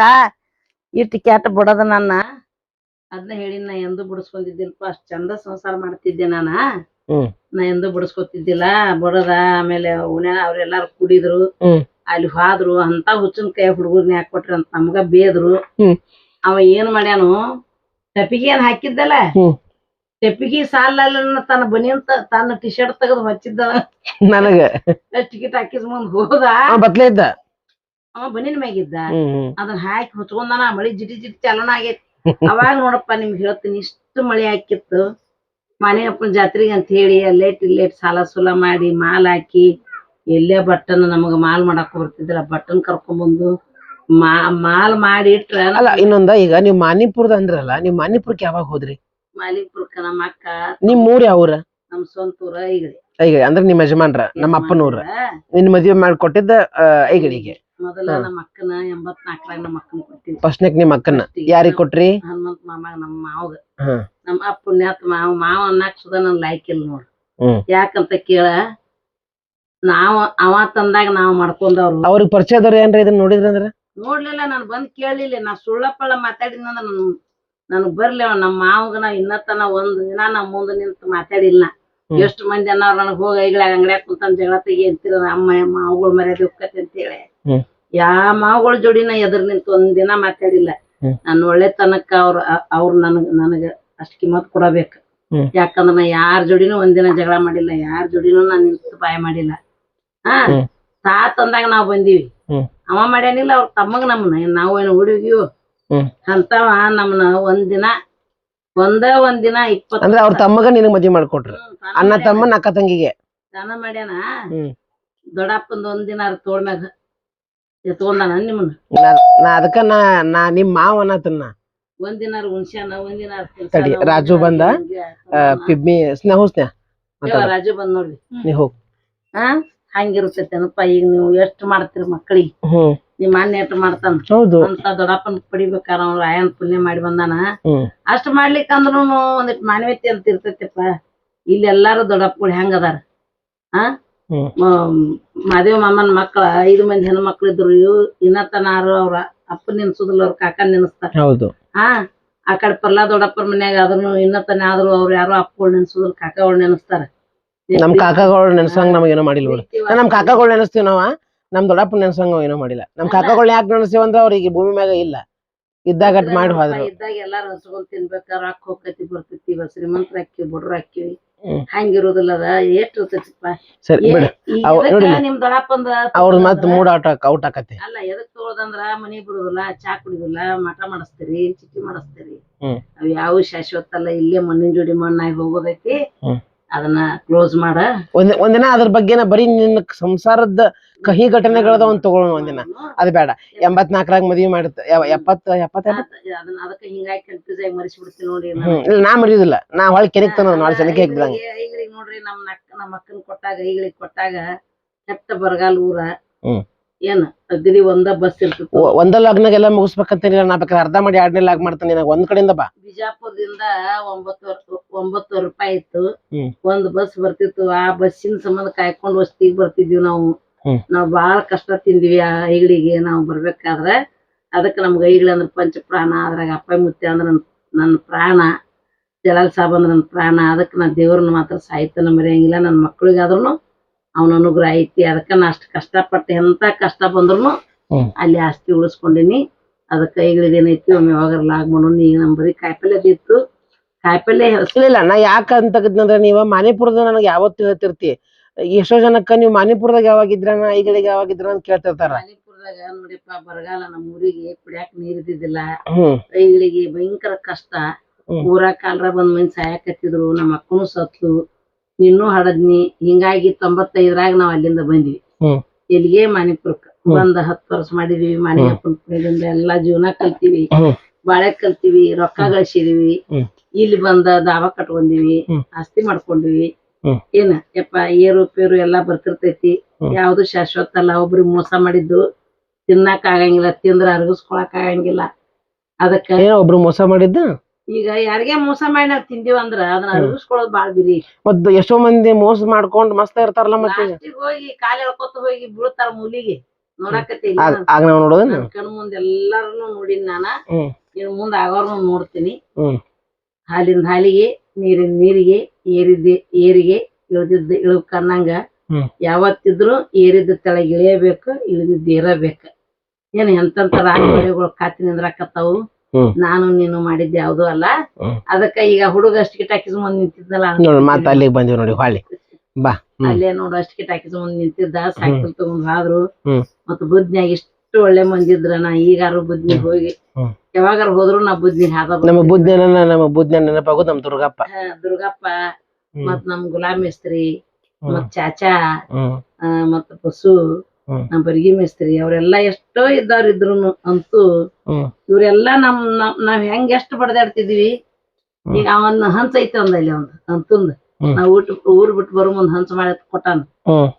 ಇಟ್ಟು ಕೆಟ್ಟ ಬಿಡೋದು ನನ್ನ. ಅದನ್ನ ಹೇಳಿ ನಾ ಎಂದು ಬಿಡಿಸ್ಕೊಂಡಿದ್ದಿಲ್ಪ ಅಷ್ಟ್ ಚಂದ ಸಂಸಾರ ಮಾಡ್ತಿದ್ದೆ ನಾನ. ನಾ ಎಂದು ಬಿಡಿಸ್ಕೊತಿದ್ದಿಲ್ಲ ಬಡದ ಆಮೇಲೆ ಉಣ್ಯ ಅವ್ರೆಲ್ಲಾರು ಕುಡಿದ್ರು. ಅಲ್ಲಿ ಹಾದ್ರು ಅಂತ ಹುಚ್ಚಿನ ಕೈ ಹುಡುಗರ್ನ ಯಾಕೆ ಕೊಟ್ರಿ ಅಂತ ನಮ್ಗ ಬೇದ್ರು. ಅವ ಏನ್ ಮಾಡ್ಯಾನು ಟಪಿಗೆ ಏನ್ ಹಾಕಿದ್ದಲ್ಲ. ಹ್ಮ್. ಟಪಿಗೆ ಸಾಲಲ್ಲ ತನ್ನ ಬನಿಯಂತ ತನ್ನ ಟಿ ಶರ್ಟ್ ತೆಗೆದು ಹಚ್ಚಿದ್ದ. ನನಗ. ಟಿಕೆಟ್ ಹಾಕಿದ್ ಮುಂದ್ ಹೋದ. ಅವ ಇದ್ದ. ಅವ ಬನಿನ ಮ್ಯಾಗಿದ್ದ. ಅದನ್ನ ಹಾಕಿ ಹೊಚ್ಕೊಂಡಾನ ಮಳಿ ಜಿಟಿ ಜಿಟಿ ಚಲನ ಆಗೈತಿ. ಅವಾಗ ನೋಡಪ್ಪ ನಿಮ್ಗೆ ಹೇಳ್ತೀನಿ ಇಷ್ಟು ಮಳಿ ಹಾಕಿತ್ತು. ಮಾಣಿಯಪ್ಪನ ಜಾತ್ರೆಗೆ ಅಂತ ಹೇಳಿ ಅಲ್ಲೇಟ್ ಇಲ್ಲೇಟ್ ಸಾಲ ಸೂಲ ಮಾಡಿ ಮಾಲ್ ಹಾಕಿ ಎಲ್ಲೇ ಬಟ್ಟನ್ ನಮಗ ಮಾಲ್ ಮಾಡಾಕ ಬರ್ತಿದ್ರ ಬಟ್ಟನ್ ಕರ್ಕೊಂಡ್ಬಂದು ಮಾ ಮಾಲ್ ಮಾಡಿ ಇಟ್ರ ಅಲ್ಲ ಇನ್ನೊಂದ ಈಗ ನೀವ್ ಮಾನಿಪುರದ ಅಂದ್ರಲ್ಲ ನೀವ್ ಮಾನಿಪುರಕ್ಕೆ ಯಾವಾಗ ಹೋದ್ರಿ? ಮಾಲಿಪುರಕ್ಕ ನಮ್ಮ ಅಕ್ಕ ನಿಮ್ ಊರ್ ಯಾವ ಊರ? ನಮ್ ಸ್ವಂತ ಊರ ಈಗಡೆ ಈಗ ಅಂದ್ರೆ ನಿಮ್ ಯಜಮಾನ್ರ ನಮ್ಮ ಅಪ್ಪನ ಊರ ನಿನ್ ಮದ್ವೆ ಮಾಡ್ಕೊಟ್ಟಿದ್ದ ಐಗಳಿಗೆ ಮೊದಲ ನಮ್ಮ ಅಕ್ಕನ ಎಂಬತ್ನಾಲ್ಕರಾಗ ನಮ್ಮ ಅಕ್ಕನ ಕೊಡ್ತೀನಿ. ಫಸ್ಟ್ನೇಕ್ ನಿಮ್ಮ ಅಕ್ಕನ ಯಾರಿಗ್ ಕೊಟ್ರಿ? ಹನುಮಂತ ಮಾಮಾಗ ನಮ್ಮ ಮಾವಗ. ಹಾ. ನಮ್ಮ ಅಪ್ಪ ಪುಣ್ಯಾತ್ ಮಾವ ಮಾವ ಅನ್ನಕ್ ಸುದ ನನ್ ಲೈಕ್ ಇಲ್ಲ ನೋಡ್. ಹ್ಮ್. ಯಾಕಂತ ಕೇಳ ನಾವ ಅವ ತಂದಾಗ ನಾವ್ ಮಾಡ್ಕೊಂಡವ್ರು. ಅವ್ರಿಗೆ ಪರಿಚಯದವ್ರು ಏನ್ರಿ ಇದನ್ನ ನೋಡಿದ್ರಂದ್ರ ನೋಡ್ಲಿಲ್ಲ ನಾನು ಬಂದ್ ಕೇಳಲಿಲ್ಲ. ನಾ ಸುಳ್ಳಪ್ಪಳ ಮಾತಾಡಿದ್ನಂದ್ರ ನನ್ ನನಗ್ ಬರ್ಲಿ ಅವ ನಮ್ಮ ಮಾವಗ ನಾ ಇನ್ನತನ ಒಂದ್ ದಿನ ನಾ ಮುಂದೆ ನಿಂತ ಮಾತಾಡಿಲ್ಲ. ಎಷ್ಟ್ ಮಂದಿ ಅನ್ನೋರ್ ನನಗ್ ಹೋಗಿ ಐಗ್ಲಾಗ ಅಂಗಡ್ಯಾಗ ಕುಂತಂದ್ ಜಗಳ ತೆಗಿ ಅಂತೀರ ಅಮ್ಮ ಮಾವುಗಳು ಮರ್ಯಾದೆ ಅಂತೇಳಿ. ಹ್ಮ್. ಯಾ ಮಾವುಗಳ ಜೋಡಿ ನಾ ಎದುರು ನಿಂತು ಒಂದಿನ ದಿನ ಮಾತಾಡಿಲ್ಲ. ನನ್ನ ನಾನು ಒಳ್ಳೆತನಕ್ಕ ಅವ್ರ ಅವ್ರ ನನಗ್ ನನಗ ಅಷ್ಟ್ ಕಿಮ್ಮತ್ ಕೊಡಬೇಕ. ಯಾಕಂದ್ರ ನಾ ಯಾರ ಜೋಡಿನೂ ಒಂದಿನ ಜಗಳ ಮಾಡಿಲ್ಲ ಯಾರ ಜೋಡಿನೂ ನಾನ್ ನಿಂತು ಬಾಯ ಮಾಡಿಲ್ಲ. ಹಾ. ತಾತ್ ಅಂದಾಗ ನಾವ್ ಬಂದೀವಿ. ಅವ ಮಾಡ್ಯಾನಿಲ್ಲ ಅವ್ರ ತಮ್ಮಗ್ ನಮ್ಮನ ಏನ್ ನಾವು ಏನು ಹುಡುಗಿಯು. ಅಂತವ ನಮ್ಮನ ಒಂದಿನ ಒಂದ ಒಂದಿನ ದಿನ ಇಪ್ಪತ್ತು ಅಂದ್ರೆ ಅವ್ರ ತಮ್ಮಗ ನಿನಗ್ ಮದ್ವೆ ಮಾಡ್ಕೊಟ್ರು. ಅಣ್ಣ ತಮ್ಮನಕ್ಕ ತಮ್ಮನ್ ಅಕ್ಕ ತಂಗಿಗೆ. ತಾನ ಮಾಡ್ಯಾನ. ದೊಡ್ಡಪ್ಪಂದ ಒಂದಿನ ದಿನ ತೋಳ್ಮ್ಯಾಗ ಎತ್ಕೊಂಡಾನ ನಿಮ್ಮನ್ನ? ನಾ ನಾ ಅದಕ್ಕ ನಾ ನಾ ನಿಮ್ ಮಾವ ಅನ್ನತನ್ನ ಒಂದಿನಾರ ದಿನ ಹುಣ್ಸ್ಯಾನ ಒಂದ್ ದಿನ ತಡಿ, ರಾಜು ಬಂದ? ಪಿಬ್ಮಿ ಸ್ನೇಹ ಸ್ನೇಹ ಮಾತಾಡು. ರಾಜು ಬಂದ್ ನೋಡ್ರಿ. ನೀ ಹೋಗ್. ಹಾ ಹಂಗಿರ್ತೈತೇನಪ್ಪ ಈಗ ನೀವು ಎಷ್ಟ್ ಮಾಡ್ತೀರಿ ಮಕ್ಕಳಿಗೆ ಹ್ಮ್. ನಿಮ್ಮ ಅಣ್ಣ ಎಷ್ಟ್ ಮಾಡ್ತಾನ? ಹೌದು. ಅಂತ ದೊಡ್ಡಪ್ಪನ ಪಡಿಬೇಕಾರ ಅವ್ರ ಆಯನ್ ಪುಣ್ಯ ಮಾಡಿ ಬಂದಾನ. ಹ್ಮ್. ಅಷ್ಟ್ ಮಾಡ್ಲಿಕ್ಕೆ ಅಂದ್ರೂ ಒಂದಿಟ್ ಮಾನವೀಯತೆ ಅಂತ ಇರ್ತೈತಿಪ್ಪ. ಇಲ್ಲಿ ಎಲ್ಲಾರು ದೊಡ್ಡಪ್ಪಗಳು ಹೆಂಗ್ ಅದಾರ? ಆ? ಹ್ಮ್. ಮ- ಮಾದೇವ ಮಾಮನ್ ಮಕ್ಕಳ ಐದು ಮಂದಿ ಹೆಣ್ಮಕ್ಳು ಇದ್ರು ಇವ್ ಇನ್ನತನಾರು ಅವ್ರ ಅಪ್ಪ ನೆನ್ಸುದಿಲ್ಲ ಅವ್ರ ಕಾಕ ನೆನಸ್ತಾರ. ಹೌದು. ಆ ಆ ಕಡೆ ಪರ್ಲಾ ದೊಡ್ಡಪ್ಪರ ಮನ್ಯಾಗ ಆದ್ರೂ ಇನ್ನತನ ಆದ್ರೂ ಅವ್ರ ಯಾರು ಅಪ್ಪಗಳು ನೆನ್ಸುದಿಲ್ಲ ಕಾಕಗಳು ನೆನಸ್ತಾರ. ನಮ್ ಕಾಕಾಗಳು ನೆನ್ಸಂಗ್ ನಮಗ್ ಏನೋ ಮಾಡಿಲ್ಲ ಬಿಡು. ನಮ್ ಕಾಕಾಗಳು ನೆನಸ್ತೀವಿ ನಾವ ನಮ್ ದೊಡ್ಡಪ್ಪ ನೆನ್ಸಂಗ ಏನೋ ಮಾಡಿಲ್ಲ. ನಮ್ ಕಾಕಾಗಳು ಯಾಕೆ ನೆನಸ್ತೀವಿ ಅಂದ್ರೆ ಅವ್ರಿಗೆ ಭೂಮಿ ಮ್ಯಾಗ ಇಲ್ಲ. ಇದ್ದಾಗ ಅಟ್ ಮಾಡಿ ಹೋದ್ರು ಇದ್ದಾಗ ಎಲ್ಲಾರು ಹಚ್ಕೊಂಡ್ ತಿನ್ಬೇಕ ರೊಕ್ಕ ಹೋಗ್ತೈತಿ ಬರ್ತೈತಿ ಇವ ಶ್ರೀಮಂತರ ಹಾಕಿವಿ ಬಡ್ರ ಹಾಕಿವಿ. ಹಂಗಿರೋದಿಲ್ಲ ಅದ ಎಷ್ಟ್ ಇರ್ತೈತಿಪ್ಪ ಸರಿ ಬಿಡ. ನಿಮ್ ದೊಡ್ಡಪ್ಪಂದ ಅವ್ರದ್ ಮತ್ ಮೂಡ್ ಔಟ್ ಔಟ್ ಆಕತಿ. ಅಲ್ಲ ಎದಕ್ ತಗೊಳದಂದ್ರ ಮನಿ ಬಿಡುದಿಲ್ಲ ಚಾ ಕುಡಿದಿಲ್ಲ ಮಠ ಮಾಡಿಸ್ತೀರಿ ಚಿಕ್ಕಿ ಮಾಡಿಸ್ತೀರಿ. ಅವ್ ಯಾವ ಶಾಶ್ವತ ಅಲ್ಲ ಇಲ್ಲೇ ಮಣ್ಣಿನ ಜೋಡಿ ಮಣ್ಣಾಗಿ ಹೋಗೋದೈತಿ. ಅದನ್ನ ಕ್ಲೋಸ್ ಮಾಡ. ಒಂದ್ ಒಂದಿನ ಅದ್ರ ಬಗ್ಗೆನ ಬರೀ ನಿನ್ನ ಸಂಸಾರದ ಕಹಿ ಘಟನೆಗಳದ ಒಂದ್ ತಗೊಳ್ಳೋಣ ಒಂದಿನ. ಅದ್ ಬೇಡ. ಎಂಬತ್ನಾಲ್ಕರಾಗ ಮದ್ವಿ ಮಾಡಿತ್ತ ಎಪ್ಪತ್ ಎಪ್ಪತ್ತ ಅದ್- ಅದನ್ನ ಅದಕ್ಕೆ ಹಿಂಗಾಗಿ ಕನ್ಫ್ಯೂಸ್ ಆಗಿ ಮರಿಸಿ ಬಿಡ್ತೀನಿ ನೋಡಿ ನಾನು. ಇಲ್ಲ ನಾ ಮರಿಯುದಿಲ್ಲ. ನಾ ಹೊಳ್ ಕೆರೆಗ್ ತಂದ ನಾಳೆ ಸನಕ್ಕೆ ಹಾಕ್ಬಿಡಂಗ ಈಗಳಿಗೆ ನೋಡ್ರಿ ನಮ್ ನಮ್ಮ ಅಕ್ಕನ್ ಕೊಟ್ಟಾಗ ಈಗಳಿಗೆ ಕೊಟ್ಟಾಗ ಕೆಟ್ಟ ಬರಗಾಲ ಊರ. ಹ್ಮ್. ಏನ್ ಅಗದಿ ಒಂದ ಬಸ್ ಇರ್ತಿತ್ತು ಒಂದ ಲಗ್ನಗೆಲ್ಲ ಮುಗಿಸ್ಬೇಕಂತೇನಿಲ್ಲ ನಾ ಬೇಕಾದ್ರೆ ಅರ್ಧ ಮಾಡಿ ಎರಡನೇ ಲಾಗ್ ಮಾಡ್ತಾನೆ ನಿನಗ. ಒಂದ್ ಕಡೆಯಿಂದ ಬಾ. ಬಿಜಾಪುರದಿಂದ ಒಂಬತ್ತು ಒಂಬತ್ತು ರೂಪಾಯಿ ಇತ್ತು ಹ್ಮ್. ಒಂದ್ ಬಸ್ ಬರ್ತಿತ್ತು. ಆ ಬಸ್ಸಿನ ಸಂಬಂಧ ಕಾಯ್ಕೊಂಡು ವಸ್ತಿಗ್ ಬರ್ತಿದ್ವಿ ನಾವು. ನಾವು ನಾವ್ ಬಾಳ ಕಷ್ಟ ತಿಂದ್ವಿ ಆ ಐಗಳಿಗೆ. ನಾವು ಬರ್ಬೇಕಾದ್ರ ಅದಕ್ಕ ನಮ್ಗ ಐಗಳು ಅಂದ್ರ ಪಂಚ ಪ್ರಾಣ ಅದ್ರಾಗ ಅಪ್ಪ ಮುತ್ತೆ ಅಂದ್ರ ನನ್- ನನ್ನ ಪ್ರಾಣ ಜಲಾಲ್ ಸಾಬ್ ಅಂದ್ರ ನನ್ನ ಪ್ರಾಣ. ಅದಕ್ಕ ನಾ ದೇವ್ರನ್ನ ಮಾತ್ರ ಸಾಹಿತ್ಯನ ಮರೆಯಂಗಿಲ್ಲ. ನನ್ನ ಮಕ್ಳಿಗಾದ್ರೂ ಅವನ ಅನುಗ್ರಹ ಐತಿ. ಅದಕ್ಕ ನಾ ಅಷ್ಟ್ ಕಷ್ಟಪಟ್ಟು. ಎಂತ ಕಷ್ಟ ಬಂದ್ರು ಅಲ್ಲಿ ಆಸ್ತಿ ಉಳಿಸ್ಕೊಂಡಿನಿ. ಅದಕ್ಕ ಈಗಳಿದೇನೈತಿ ಒಮ್ಮೆ ಯಾವಾಗಾರ ಲಾಗ್ ಮಾಡೋಣ. ಈಗ ನಮ್ ಬರೀ ಕಾಯಿಪಲ್ಲೆ ಬಿತ್ತು. ಕಾಯಿಪಲ್ಲೆ ಇಲ್ಲ ಇಲ್ಲ ನಾ ಯಾಕ ಅಂತ ತೆಗದ್ನಂದ್ರ ನೀವ ಮಾನಿಪುರದ ನನಗೆ ಯಾವತ್ತು ಹೇಳ್ತಿರ್ತಿ ಎಷ್ಟೋ ಜನಕ್ಕ ನೀವು ಮಾನಿಪುರದಾಗ ಯಾವಾಗಿದ್ರ ಈಗಳಿಗೆ ಯಾವಾಗಿದ್ರ ಅಂತ ಕೇಳ್ತಿರ್ತಾರ. ಮಣಿಪುರದಾಗ ನೋಡಿಪ್ಪ ಬರಗಾಲ ನಮ್ಮ ಊರಿಗೆ ಕುಡಿಯಾಕ ನೀರ್ ಇದ್ದಿದ್ದಿಲ್ಲ. ಕೈಗಳಿಗೆ ಭಯಂಕರ ಕಷ್ಟ. ಊರ ಊರಾಗ ಕಾಲ್ರ ಬಂದ್ ಮಂದಿ ಸಾಯಕತ್ತಿದ್ರು. ನಮ್ಮ ಅಕ್ಕನು ಸತ್ಲು. ನಿನ್ನೂ ಹಡದ್ನಿ ಹಿಂಗಾಗಿ ತೊಂಬತ್ತೈದರಾಗ ನಾವ್ ಅಲ್ಲಿಂದ ಬಂದ್ವಿ. ಎಲ್ಲಿಗೆ? ಮಾಣಿಪುರಕ್ಕ ಬಂದ್ ಹತ್ತು ವರ್ಷ ಮಾಡಿದ್ವಿ. ಮಾಣಿಯಪ್ಪನ ಕಡೆಯಿಂದ ಎಲ್ಲಾ ಜೀವನ ಕಲ್ತೀವಿ. ಬಾಳೆ ಕಲ್ತೀವಿ. ರೊಕ್ಕ ಗಳಿಸಿದೀವಿ. ಇಲ್ಲಿ ಬಂದ ದಾವ ಕಟ್ಕೊಂಡಿವಿ. ಆಸ್ತಿ ಮಾಡ್ಕೊಂಡಿವಿ. ಏನ? ಯಪ್ಪ ಏರು ಪೇರು ಎಲ್ಲಾ ಬರ್ತಿರ್ತೈತಿ. ಯಾವ್ದು ಶಾಶ್ವತ ಅಲ್ಲ. ಒಬ್ರಿಗೆ ಮೋಸ ಮಾಡಿದ್ದು ತಿನ್ನಾಕ ಆಗಂಗಿಲ್ಲ ತಿಂದ್ರ ಅರ್ಗಿಸ್ಕೊಳಕ್ ಆಗಂಗಿಲ್ಲ ಅದಕ್ಕ ಒಬ್ರು ಮೋಸ ಮಾಡಿದ್ದ? ಈಗ ಯಾರಿಗೆ ಮೋಸ ಮಾಡಿ ನಾವ್ ತಿಂದಿವಿ ಅಂದ್ರ ಅದನ್ನ ಅರ್ಗಿಸ್ಕೊಳ್ಳೋದು ಬಾಳ್ ಬಿರಿ ಮತ್ ಎಷ್ಟೋ ಮಂದಿ ಮೋಸ ಮಾಡ್ಕೊಂಡ್ ಮಸ್ತ ಇರ್ತಾರಲ್ಲ ಮತ್ತೆ ಲಾಸ್ಟಿಗ್ ಹೋಗಿ ಕಾಲ್ ಎಳ್ಕೊತ ಹೋಗಿ ಬೀಳ್ತಾರ ಮೂಲಿಗೆ. ನೋಡಾಕತ್ತಿ ಆಗ ನಾವ್ ನೋಡೋದನ್ನ ಕಣ್ ಮುಂದ್ ಎಲ್ಲಾರನು ನೋಡಿನಿ ನಾನ. ಹ್ಮ್. ಇನ್ ಮುಂದ್ ಆಗೋರ್ನು ನೋಡ್ತೀನಿ. ಹ್ಮ್. ಹಾಲಿಂದ ಹಾಲಿಗೆ ನೀರಿನ ನೀರಿಗೆ ಏರಿದ್ದೆ ಏರಿಗೆ ಇಳ್ದಿದ್ದ ಇಳು ಕನ್ನಂಗ. ಯಾವತ್ತಿದ್ರು ಏರಿದ ತೆಳಗ್ ಇಳಿಯಬೇಕು ಇಳಿದಿದ್ದು ಇರಬೇಕು. ಏನ್ ಎಂತಂತ ರಾಜಗಳು ಕಾತಿ ನಿಂದ್ರಾಕತ್ತಾವು ಹ್ಮ್. ನಾನು ನೀನು ಮಾಡಿದ್ದೆ ಯಾವ್ದು ಅಲ್ಲ. ಅದಕ್ಕ ಈಗ ಹುಡುಗ ಅಷ್ಟಿಗೆ ಟಾಕಿಸ್ ಮುಂದ್ ನಿಂತಿದ್ನಲ್ಲ ನೋಡಿ ಮತ್ತೆ ಅಲ್ಲಿಗೆ ಬಂದಿವಿ ನೋಡಿ ಹೊಳ್ಳಿ. ಬಾ. ಅಲ್ಲೇ ನೋಡು ಅಷ್ಟಿಗೆ ಟಾಕಿಸ್ ಮುಂದ್ ನಿಂತಿದ್ದ ಸೈಕಲ್ ತಗೊಂಡ್ ಹಾದ್ರು. ಮತ್ತ ಬುದ್ನ್ಯಾಗ ಇಷ್ಟು ಒಳ್ಳೆ ಮಂದಿದ್ರ ನಾ ಈಗಾರು ಬುದ್ನಿ ಹೋಗಿ. ಯಾವಾಗಾರು ಹೋದ್ರು ನಾ ಬುದ್ನಿ ಹಾದ ನಮ್ಮ ಬುದ್ಧಿ ನಮ್ಮ ಬುದ್ಧಿ ನೆನಪಾಗೋದು ನಮ್ ದುರ್ಗಪ್ಪ. ದುರ್ಗಪ್ಪ. ಮತ್ ನಮ್ ಗುಲಾಮ್ ಮೇಸ್ತ್ರಿ. ಮತ್ ಚಾಚಾ ಮತ್ ಬಸ್ಸು ಹ್ಮ್. ನಮ್ ಬರ್ಗಿ ಮೇಸ್ತ್ರಿ ಅವ್ರೆಲ್ಲಾ ಎಷ್ಟೋ ಇದ್ದವ್ರ ಇದ್ರು ಅಂತೂ ಇವ್ರೆಲ್ಲಾ ನಮ್ ನಾವ್ ಹೆಂಗ್ ಎಷ್ಟ್ ಬಡದಾಡ್ತಿದ್ವಿ ಈಗ ಅವನ್ ಹಂಚ ಐತೆ ಒಂದ್ ಅಲ್ಲಿ ಒಂದ್ ಅಂತಂದ್. ನಾವ್ ಊಟ ಊರ್ ಬಿಟ್ಟು ಬರೋ ಮುಂದ್ ಹಂಚ ಮಾಡಿ ಕೊಟ್ಟಾನ.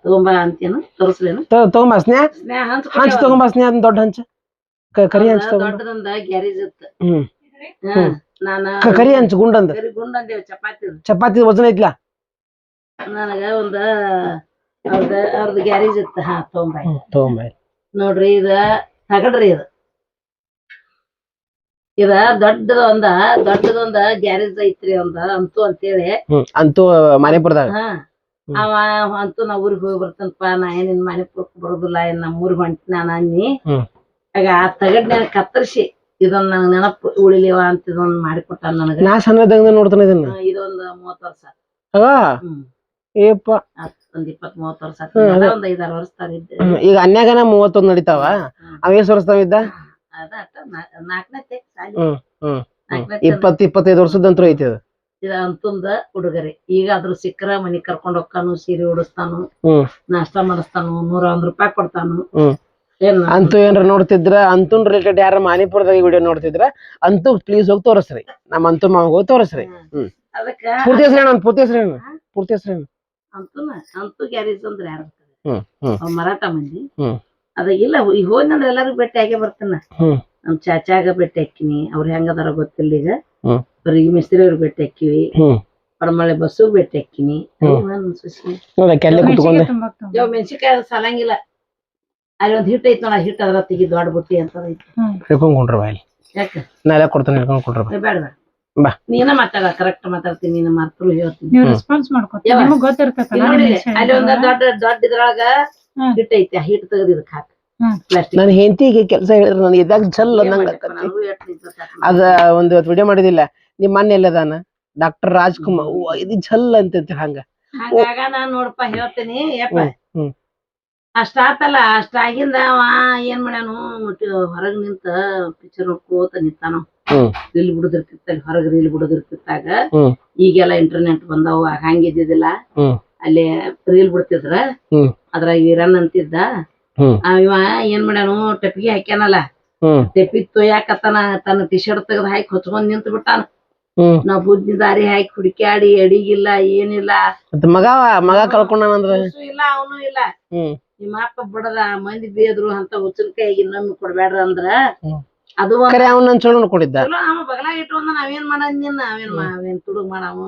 ತಗೊಂಬ ಅಂತೇನು ತೋರಿಸ್ಲೇನು? ತಗೊಂಬ ಸ್ನೇಹ ಸ್ನೇಹ ಹಂಚ ತಗೊಂಬಾ ಸ್ನೇಹ ದೊಡ್ಡ ಹಂಚ? ಕರಿ ಹಂಚ ದೊಡ್ಡದೊಂದ ಗ್ಯಾರೇಜ್ ಇತ್ತು. ನಾನ ಕರಿ ಹಂಚ ಗುಂಡಂದ. ಕರಿ ಗುಂಡ್ ಅಂದೇವ್ ಚಪಾತಿ ಚಪಾತಿ ವಜನ ಐತ್ಲಾ ನನಗ ಒಂದ ಅವ್ರದ ಅವ್ರದ ಗ್ಯಾರೇಜ್ ಇತ್ತ. ಹಾ ತೊಂಬೈ ನೋಡ್ರಿ ಇದ ತಗಡ್ರಿ ಇದು. ಇದ ದೊಡ್ಡದೊಂದ ದೊಡ್ಡದೊಂದ ಗ್ಯಾರೇಜ್ ಐತ್ರಿ ಒಂದ ಅಂತೂ ಅಂತೇಳಿ. ಅಂತೂ ಮನೆಪುರದಾಗ? ಹಾ. ಅವ ಅಂತೂ ನಾ ಊರಿಗೆ ಹೋಗಿ ಬರ್ತನಪ್ಪ ನಾ ಏನಿನ್ ನಿನ್ ಮನೆಪುರಕ್ ಬರೋದಿಲ್ಲ ಏನ್ ನಮ್ಮ ಊರಿಗೆ ಹೊಂಟಿನ ನಾನು ಅನ್ನಿ. ಆಗ ಆ ತಗಡ್ ನೆನ ಕತ್ತರಿಸಿ ಇದೊಂದ್ ನನ್ ನೆನಪು ಉಳಿಲಿವ ಅಂತ ಇದೊಂದ್ ಮಾಡಿಕೊಟ್ಟ ನನಗ. ನಾ ಸಣ್ಣದಂಗ ನೋಡ್ತಾನೆ ಇದನ್ನ. ಇದೊಂದ್ ಮೂವತ್ ವರ್ಷ. ಹ್ಮ್. ಏಪ್ಪ. ಒಂದ್ ಇಪ್ಪತ್ ಮೂವತ್ ವರ್ಷ ಆತ್. ಹ್ಮ್, ಅದ ಅದೇ. ಒಂದ್ ಐದಾರು ವರ್ಷ ಇದ್ದೆ. ಹ್ಮ್, ಈಗ ಅನ್ಯಾಗನ ಮೂವತ್ತೊಂದ್ ನಡೀತಾವ? ಅವ ಎಷ್ಟ್ ಇದ್ದ? ಅದ ಅಟ್ಟ ನಾಲ್ಕನೇ ಸಾಲಿ ಹ್ಮ್ ಹ್ಮ್ ನಾಲ್ಕನೇ ಇಪ್ಪತ್ ಇಪ್ಪತ್ತೈದು ವರ್ಷದಂತ್ರು ಐತಿ ಅದು. ಅಂತಂದ ಉಡುಗೊರೆ ಈಗ ಅದ್ರ ಸಿಕ್ಕರ ಮನಿ ಕರ್ಕೊಂಡ್ ಹೋಗ್ತಾನು ಸೀರೆ ಉಡಿಸ್ತಾನು ಹ್ಮ್. ನಾಷ್ಟ ಮಾಡಿಸ್ತಾನು ನೂರ ಒಂದ್ ರೂಪಾಯಿ ಕೊಡ್ತಾನು. ಹ್ಮ್. ಏನ್ ಅಂತೂ ಏನ್ರ ನೋಡ್ತಿದ್ರ ಅಂತೂ ರಿಲೇಟೆಡ್ ಯಾರ ಮಾನಿಪುರದಾಗ ವಿಡಿಯೋ ನೋಡ್ತಿದ್ರ ಅಂತೂ ಪ್ಲೀಸ್ ಹೋಗಿ ತೋರಿಸ್ರಿ. ನಮ್ಮ ಅಂತೂ ಮಾವ ಹೋಗಿ ತೋರಿಸ್ರಿ. ಹ್ಮ್. ಅದಕ್ಕ ಪೂರ್ತಿ ಹೆಸರು ಪೂರ್ತಿ ಹೆಸರು ಪೂರ್ತಿ ಹೆಸರು ಅಂತೂನ ಅಂತೂ ಗ್ಯಾರೇಜ್ ಅಂದ್ರೆ ಯಾರು ಬರ್ತಾರೆ ಮರಾಠ ಮಂದಿ. ಅದ ಇಲ್ಲ ಈಗ ಹೋದ್ನಂದ್ರ ಎಲ್ಲಾರು ಭೇಟಿ ಆಗೇ ಬರ್ತಾನ. ನಮ್ ಚಾಚಾಗ ಭೇಟಿ ಹಾಕಿನಿ ಅವ್ರ ಹೆಂಗದಾರ ಗೊತ್ತಿಲ್ಲ ಈಗ. ಅವ್ರಿಗೆ ಮಿಸ್ತ್ರಿ ಅವ್ರಿಗೆ ಭೇಟಿ ಹಾಕಿವಿ ಪರಮಳೆ ಪಡಮಳೆ ಬಸ್ಸು ಭೇಟಿ ಹಾಕಿನಿ ಮೆಣಸಿನ್ಕಾಯಿ ಅದು ಸಾಲಂಗಿಲ್ಲ. ಅಲ್ಲಿ ಒಂದ್ ಹಿಟ್ ಐತ್ ನೋಡ ಹಿಟ್ ಅದ್ರ ತೆಗಿ ದೊಡ್ಡ ಬುಟ್ಟಿ ಅಂತ. ಹಿಡ್ಕೊಂಡ್ ಕುಂಡ್ರ ಯಾಕ? ನಾ ಎಲ್ಲ ಕೊಡ್ತೇನೆ ಹಿಡ್ಕೊಂಡ್ ಕುಂಡ್ರ ಬೇಡ ಬೇಡ ಬಾ. ನೀನ ಮಾತಾಡ ಕರೆಕ್ಟ್ ಮಾತಾಡ್ತೀನಿ ನೀನು ಮಾತ್ರ ಹೇಳ್ತೀನಿ. ನೀವ್ ರೆಸ್ಪಾನ್ಸ್ ಮಾಡ್ಕೊತೀವಿ ಯಾವ? ನಿಮಗ್ ಗೊತ್ತಿರ್ತೈತಲ್ಲ ಇಲ್ಲಿ ನೋಡಿ ನಿಮ್ ವಿಷಯ ಅಲ್ಲಿ ಒಂದ್ ದೊಡ್ಡ ದೊಡ್ಡ ಇದ್ರೊಳಗ ಹ್ಮ್. ಹಿಟ್ ಐತಿ ಆ ಹಿಟ್ ತೆಗೆದು ಇದಕ್ಕೆ ಹಾಕ. ಹ್ಮ್. ಪ್ಲಾಸ್ಟಿಕ್ ನನ್ನ ಹೆಂಡತಿಗೆ ಕೆಲಸ ಹೇಳಿದ್ರೆ ನನಗೆ ಇದಾಗ ಜಲ್ ಅನ್ನಂಗ ಅದ ಒಂದು ವಿಡಿಯೋ ಮಾಡಿದಿಲ್ಲ ನಿಮ್ಮ ಮನೆ ಎಲ್ಲದಾನ? ಡಾಕ್ಟರ್ ರಾಜ್ಕುಮಾರ್ ಇದು ಜಲ್ ಅಂತ ಹಂಗ. ಹಂಗಾಗ ನಾನ್ ನೋಡಪ್ಪ ಹೇಳ್ತೀನಿ ಯಪ್ಪ. ಹ್ಮ್, ಹ್ಮ್. ಅಷ್ಟ ಆತಲ್ಲ ಅಷ್ಟ ಆಗಿಂದ ಅವ ಏನ್ ಮಾಡ್ಯಾನು ಮತ್ತೆ ಹೊರಗ್ ನಿಂತ ಪಿಕ್ಚರ್ ನೋಡ್ಕೋತ ನಿಂತಾನ. ರೀಲ್ ಬಿಡುದಿರ್ತಿತ್ತ ಹೊರಗ್ ರೀಲ್ ಬಿಡುದಿರ್ತಿತ್ತಾಗ. ಈಗೆಲ್ಲ ಇಂಟರ್ನೆಟ್ ಬಂದವ ಹಂಗಿದ್ದಿದ್ದಿಲ್ಲ ಇದ್ದಿದಿಲ್ಲ ಅಲ್ಲಿ ರೀಲ್ ಬಿಡ್ತಿದ್ರ. ಅದ್ರಾಗ ವೀರನ್ ಅಂತಿದ್ದ. ಅವ ಇವ ಏನ್ ಮಾಡ್ಯಾನು ಟೆಪ್ಪಿಗೆ ಹಾಕ್ಯಾನಲ್ಲ. ಟೆಪ್ಪಿ ತೊಯ್ಯಾಕತ್ತಾನ ತನ್ನ ಟಿ ಶರ್ಟ್ ತೆಗೆದು ಹಾಕಿ ಹೊಚ್ಕೊಂಡ್ ನಿಂತ ಬಿಟ್ಟಾನ. ನಾವ್ ಬುದ್ಧಿ ದಾರಿ ಹಾಕಿ ಹುಡುಕ್ಯಾಡಿ ಅಡಿಗಿಲ್ಲ ಏನಿಲ್ಲ. ಮಗ ಮಗ ಕಳ್ಕೊಂಡ ಇಲ್ಲ ಅವನು ಇಲ್ಲ. ನಿಮ್ಮ ಅಪ್ಪ ಬಡದ ಮಂದಿ ಬೇದ್ರು ಅಂತ ಹುಚ್ಚಲ್ಕಾಯಿಗೆ ಇನ್ನೊಮ್ಮೆ ಕೊಡ್ಬೇಡ್ರ ಅಂದ್ರ ಅದು ಒಂದ್ ಕರೆ ಅವ್ನ ನನ್ ಚಲೋ ನೋಡ್ಕೊಂಡಿದ್ದ ಚಲೋ ಅವ ಬಗಲಾಗ ಇಟ್ಕೊಂಡ ನಾವೇನ್ ಮಾಡಂಗಿನ್ನ ಅವೇನ್ ಮಾ- ಅವೇನ್ ತುಡುಗ್ ಮಾಡಾವು?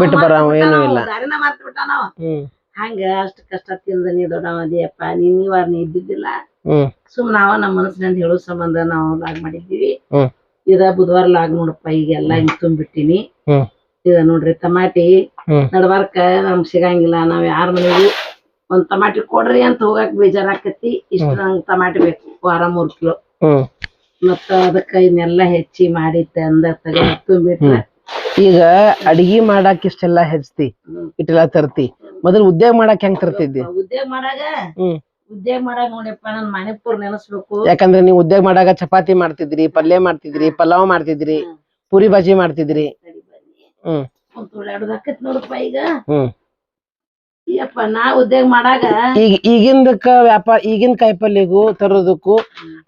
ಬಿಟ್ಟು ಬರಾವ, ಏನೂ ಇಲ್ಲ. ದಾರಿನ ಮಾರ್ತ್ ಬಿಟ್ಟಾನವ ಹ್ಮ್. ಹಂಗ ಅಷ್ಟ ಕಷ್ಟ ತಿಂದ ನೀ ದೊಡ್ಡವ ದೇಪ್ಪ ನೀನ್ ನೀವಾರ ನೀ ಇದ್ದಿದ್ದಿಲ್ಲ. ಹ್ಮ್. ಸುಮ್ ನಾವ ನಮ್ಮ ಮನಸ್ಸಿನಿಂದ ಹೇಳೋ ಸಂಬಂಧ ನಾವು ಲಾಗ್ ಮಾಡಿದ್ದೀವಿ. ಹ್ಮ್. ಇದ ಬುಧವಾರ ಲಾಗ್ ನೋಡಪ್ಪ ಈಗೆಲ್ಲ ಹಿಂಗ್ ತುಂಬಿಟ್ಟಿನಿ. ಹ್ಮ್. ಇದ ನೋಡ್ರಿ ತಮಾಟಿ ಹ್ಮ್. ನಡ್ಬಾರ್ಕ ನಮ್ಗ್ ಸಿಗಂಗಿಲ್ಲ ನಾವ್ ಯಾರ ಮನೆಗೂ ಒಂದ್ ಟಮಾಟಿ ಕೊಡ್ರಿ ಅಂತ ಹೋಗಾಕ್ ಬೇಜಾರಾಕತಿ ಇಷ್ಟ ನಂಗ್ ಟಮಾಟಿ ಬೇಕು ವಾರ ಮೂರ್ ಕಿಲೋ. ಹ್ಮ್. ಮತ್ತ ಅದಕ್ಕ ಇದನ್ನೆಲ್ಲ ಹೆಚ್ಚಿ ಮಾಡಿ ತಂದ ತಗೊಂಡ್ ತುಂಬಿಟ್ರ. ಈಗ ಅಡಿಗೆ ಮಾಡಾಕ ಇಷ್ಟೆಲ್ಲಾ ಹೆಚ್ಚತಿ. ಇಟ್ಟೆಲ್ಲಾ ತರ್ತಿ ಮೊದಲು ಉದ್ಯೋಗ ಮಾಡಾಕ ಹೆಂಗ್ ತರ್ತಿದ್ದಿ? ಉದ್ಯೋಗ ಮಾಡಾಗ ಹ್ಮ್. ಉದ್ಯೋಗ ಮಾಡಾಗ ನೋಡಿಪ್ಪ ನನ್ ಮಣಿಪುರ್ ನೆನಸ್ಬೇಕು. ಯಾಕಂದ್ರೆ ನೀವು ಉದ್ಯೋಗ ಮಾಡಾಗ ಚಪಾತಿ ಮಾಡ್ತಿದ್ರಿ ಪಲ್ಯ ಮಾಡ್ತಿದ್ರಿ ಪಲಾವ್ ಮಾಡ್ತಿದ್ರಿ ಪೂರಿ ಭಾಜಿ ಮಾಡ್ತಿದ್ರಿ. ಹ್ಮ್. ನೋಡಪ್ಪ ಈಗ. ಹ್ಮ್. ಯಪ್ಪ ನಾ ಉದ್ಯೋಗ ಮಾಡಾಗ ಈಗ ಈಗಿಂದಕ್ಕ ವ್ಯಾಪಾರ ಈಗಿನ ಕಾಯಿಪಲ್ಯಗೂ ತರೋದಕ್ಕೂ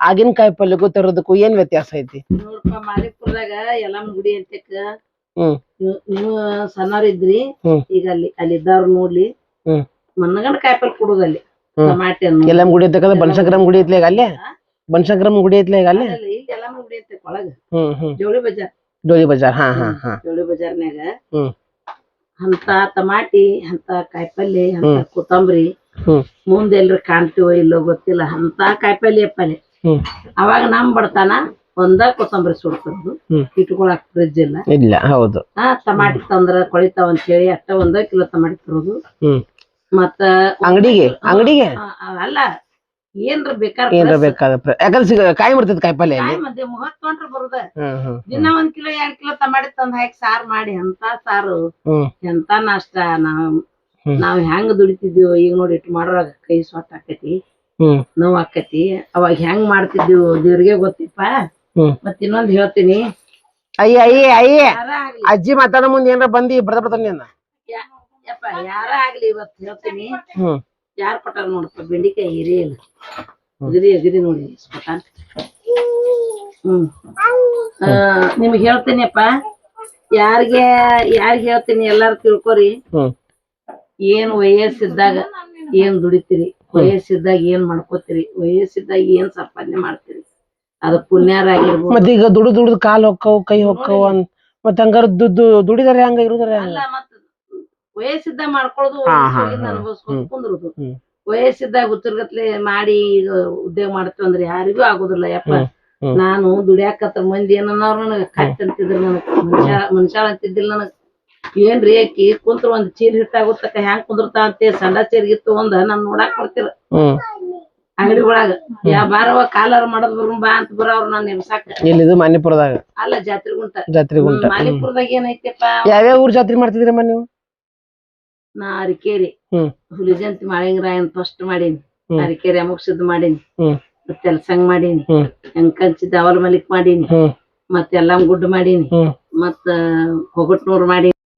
ಆಗಿನ ಕಾಯಿಪಲ್ಯಗೂ ತರೋದಕ್ಕೂ ಏನ್ ವ್ಯತ್ಯಾಸ ಐತಿ ನೋಡಪ್ಪ ಮಾಲಿಪುರದಾಗ ಎಲ್ಲಮ್ಮ ಗುಡಿ ಅಂತಕ್ಕ ಹ್ಮ್. ನೀವು- ಸಣ್ಣವ್ರ ಇದ್ರಿ ಹ್ಮ್. ಈಗ ಅಲ್ಲಿ ಅಲ್ಲಿ ಇದ್ದವ್ರ ನೋಡ್ಲಿ ಹ್ಮ್. ಮನ್ನಗಂಡ ಕಾಯಿಪಲ್ಲೆ ಕೊಡುದಲ್ಲಿ ಅಲ್ಲಿ ಟಮಾಟೆ ಹಣ್ಣು. ಎಲ್ಲಮ್ ಗುಡಿ ಅಂತಕ್ಕ ಬನಶಂಕರಂ ಗುಡಿ ಐತ್ಲೆ ಅಲ್ಲಿ ಅಲ್ಲೇ? ಬನಶಂಕರಂ ಗುಡಿ ಐತ್ಲೆ ಈಗ ಅಲ್ಲೇ ಎಲ್ಲಮ್ಮ ಗುಡಿ ಅಂತಕ್ಕ ಒಳಗ ಹ್ಮ್ ಹ್ಮ್ ಜೋಳಿ ಬಜಾರ್ ಜೋಳಿ ಬಜಾರ್ ಹಾ ಹಾ ಹಾ ಜೋಳಿ ಬಜಾರ್ನ್ಯಾಗ ಹ್ಮ್. ಅಂತ ಟಮಾಟಿ ಅಂತ ಕಾಯಿಪಲ್ಲೆ ಅಂತ ಕೊತ್ತಂಬರಿ. ಮುಂದೆ ಎಲ್ರ ಕಾಣ್ತೀವೋ ಇಲ್ಲೋ ಗೊತ್ತಿಲ್ಲ. ಅಂತ ಕಾಯಿಪಲ್ಲೆ ಪಲ್ಲೆ. ಅವಾಗ ನಮ್ ಬಡತನ ಒಂದ ಕೊತ್ತಂಬರಿ ಸುಡ್ತದ್ದು. ಇಟ್ಕೊಳಕ್ ಫ್ರಿಜ್ ಇಲ್ಲ. ಇಲ್ಲ ಹೌದು. ಆ ಟಮಾಟಿ ತಂದ್ರ ಕೊಳಿತಾವ ಅಂತ ಹೇಳಿ ಅಷ್ಟ ಒಂದ ಕಿಲೋ ಟಮಾಟಿ ತರೋದು. ಮತ್ತ ಅಂಗಡಿಗೆ? ಅಂಗಡಿಗೆ? ಅಲ್ಲ ಏನ್ರ ಬೇಕಾರ ಏನ್ರ ಯಾಕಂದ್ರೆ ಸಿಗ ಕಾಯಿ ಬರ್ತೈತಿ ಕಾಯಿ ಪಲ್ಯ ಅಲ್ಲಿ. ಮಧ್ಯೆ ಬರುದ. ದಿನ ಒಂದ್ ಕಿಲೋ ಎರಡ್ ಕಿಲೋ ಟಮಾಟಿ ತಂದ್ ಹಾಕಿ ಸಾರ್ ಮಾಡಿ ಅಂತ ಸಾರು? ಎಂತ ನಾಷ್ಟ? ನಾವ್. ನಾವ್ ಹೆಂಗ್ ದುಡಿತಿದ್ವಿ ಈಗ ನೋಡಿ ಇಟ್ಟು ಮಾಡೋರಾಗ ಕೈ ಸೊಟ್ಟ ಆಕತಿ ನೋವ್ ಆಕತಿ. ಅವಾಗ ಹೆಂಗ್ ಮಾಡ್ತಿದ್ವಿ ದೇವ್ರಿಗೆ ಗೊತ್ತಿಪ್ಪ. ಮತ್ ಇನ್ನೊಂದ್ ಹೇಳ್ತೀನಿ. ಅಯ್ಯ ಅಯ್ಯ ಅಯ್ಯ. ಅಜ್ಜಿ ಮಾತಾಡೋ ಮುಂದೆ ಏನಾರ ಬಂದಿ ಬರ್ದ ಬರ್ತಾನೆ ಯಾರ ಆಗ್ಲಿ ಇವತ್ ಹೇಳ್ತೀನಿ. ಯಾರ್ ಪಟಾರ ನೋಡಪ್ಪ ಬೆಂಡಿಕಾಯಿ ಹಿರಿ ಇಲ್ಲ. ಅಗದಿ ಅಗದಿ ನೋಡಿ ಪಟ ಹ್ಮ್. ನಿಮ್ಗೆ ಹೇಳ್ತೀನಿಪ್ಪ ಯಾರಿಗೆ ಯಾರಿಗೆ ಹೇಳ್ತೀನಿ ಎಲ್ಲಾರು ತಿಳ್ಕೊರಿ. ಏನ್ ವಯಸ್ಸಿದ್ದಾಗ ಏನ್ ದುಡಿತೀರಿ ವಯಸ್ಸಿದ್ದಾಗ ಏನ್ ಮಾಡ್ಕೋತೀರಿ ವಯಸ್ಸಿದ್ದಾಗ ಏನ್ ಸಂಪಾದನೆ ಮಾಡ್ತೀರಿ. ಅದು ಪುಣ್ಯಾರಾಗಿರ್ಬೋದು ಮತ್ತೆ ಈಗ ದುಡು ದುಡ್ದು ಕಾಲ್ ಹೊಕ್ಕವು ಕೈ ಹೊಕ್ಕವು ಅಂತ ಮತ್ತೆ ಹಂಗಾರ ದುಡ್ಡು ದುಡಿದಾರೆ ಹಂಗ ಇರುದಾರೆ ಅಲ್ಲ ಮಾಡ್ಕೊಳುದು ಮಾಡ್ಕೊಳ್ಳೋದು ಅನುಭವಿಸ್ಕೊಂಡು ಕುಂದ್ರುದು. ವಯಸ್ಸಿದ್ದಾಗ ಹುಚ್ಚರ್ಗತ್ಲೆ ಮಾಡಿ ಈಗ ಉದ್ಯೋಗ ಮಾಡ್ತೀವಿ ಅಂದ್ರೆ ಯಾರಿಗೂ ಆಗುದಿಲ್ಲ ಯಪ್ಪ. ನಾನು ದುಡಿಯಾಕತ್ತ ಮಂದಿ ಏನನ್ನವ್ರು ನನಗ ಕತ್ತಿ ಅಂತಿದ್ರು ನನಗ. ಮನುಷ್ಯ ಅಂತಿದ್ದಿಲ್ಲ ನನಗ. ಏನ್ರಿ ಆಕಿ ಕುಂತ್ರ ಒಂದ್ ಚೀರ್ ಹಿಟ್ಟಾಗುತ್ತಕ ಹೆಂಗ್ ಕುಂದ್ರತಾ ಅಂತ ಸಂಡ ಚೀರ್ಗಿತ್ತು ಒಂದ ನಾನ್ ನೋಡಾಕ್ ಬರ್ತಿರ ಅಂಗಡಿ ಒಳಗ ಯಾ ಬಾರವ ಕಾಲಾರ ಮಾಡದ್ ಬರು ಬಾ ಅಂತ ಬರೋರು ನಾನ್ ನಿಮ್ಸಾಕ ಇಲ್ಲಿದು ಮಾನಿಪುರದಾಗ. ಅಲ್ಲ ಜಾತ್ರೆ ಗುಂಟ. ಜಾತ್ರೆ ಗುಂಟ. ಹ್ಮ್. ಮಾಲಿಪುರದಾಗ ಏನೈತೆಪ್ಪ? ಯಾವ್ಯಾವ ಊರ್ ಜಾತ್ರೆ ಮಾಡ್ತಿದ್ರಮ್ಮ ನೀವು? ನಾ ಅರಿಕೇರಿ. ಹುಲಿ ಹುಲಿಜಂತಿ ಮಾಳಿಂಗರಾಯನ್ ಫಸ್ಟ್ ಮಾಡೀನಿ. ಅರಕೇರಿ ಅರಿಕೇರಿ ಸಿದ್ಧ ಮಾಡೀನಿ. ಮತ್ತೆ ಎಲ್ಸಂಗ್ ಮಾಡೀನಿ. ಹೆಂಕಂಚಿ ದಾವಲ್ ಮಲಿಕ್ ಮಾಡೀನಿ. ಮತ್ತೆ ಎಲ್ಲಮ್ ಗುಡ್ಡ ಮಾಡೀನಿ. ಮತ್ತ ಹೊಗಟ್ನೂರ್ ಮಾಡೀನಿ.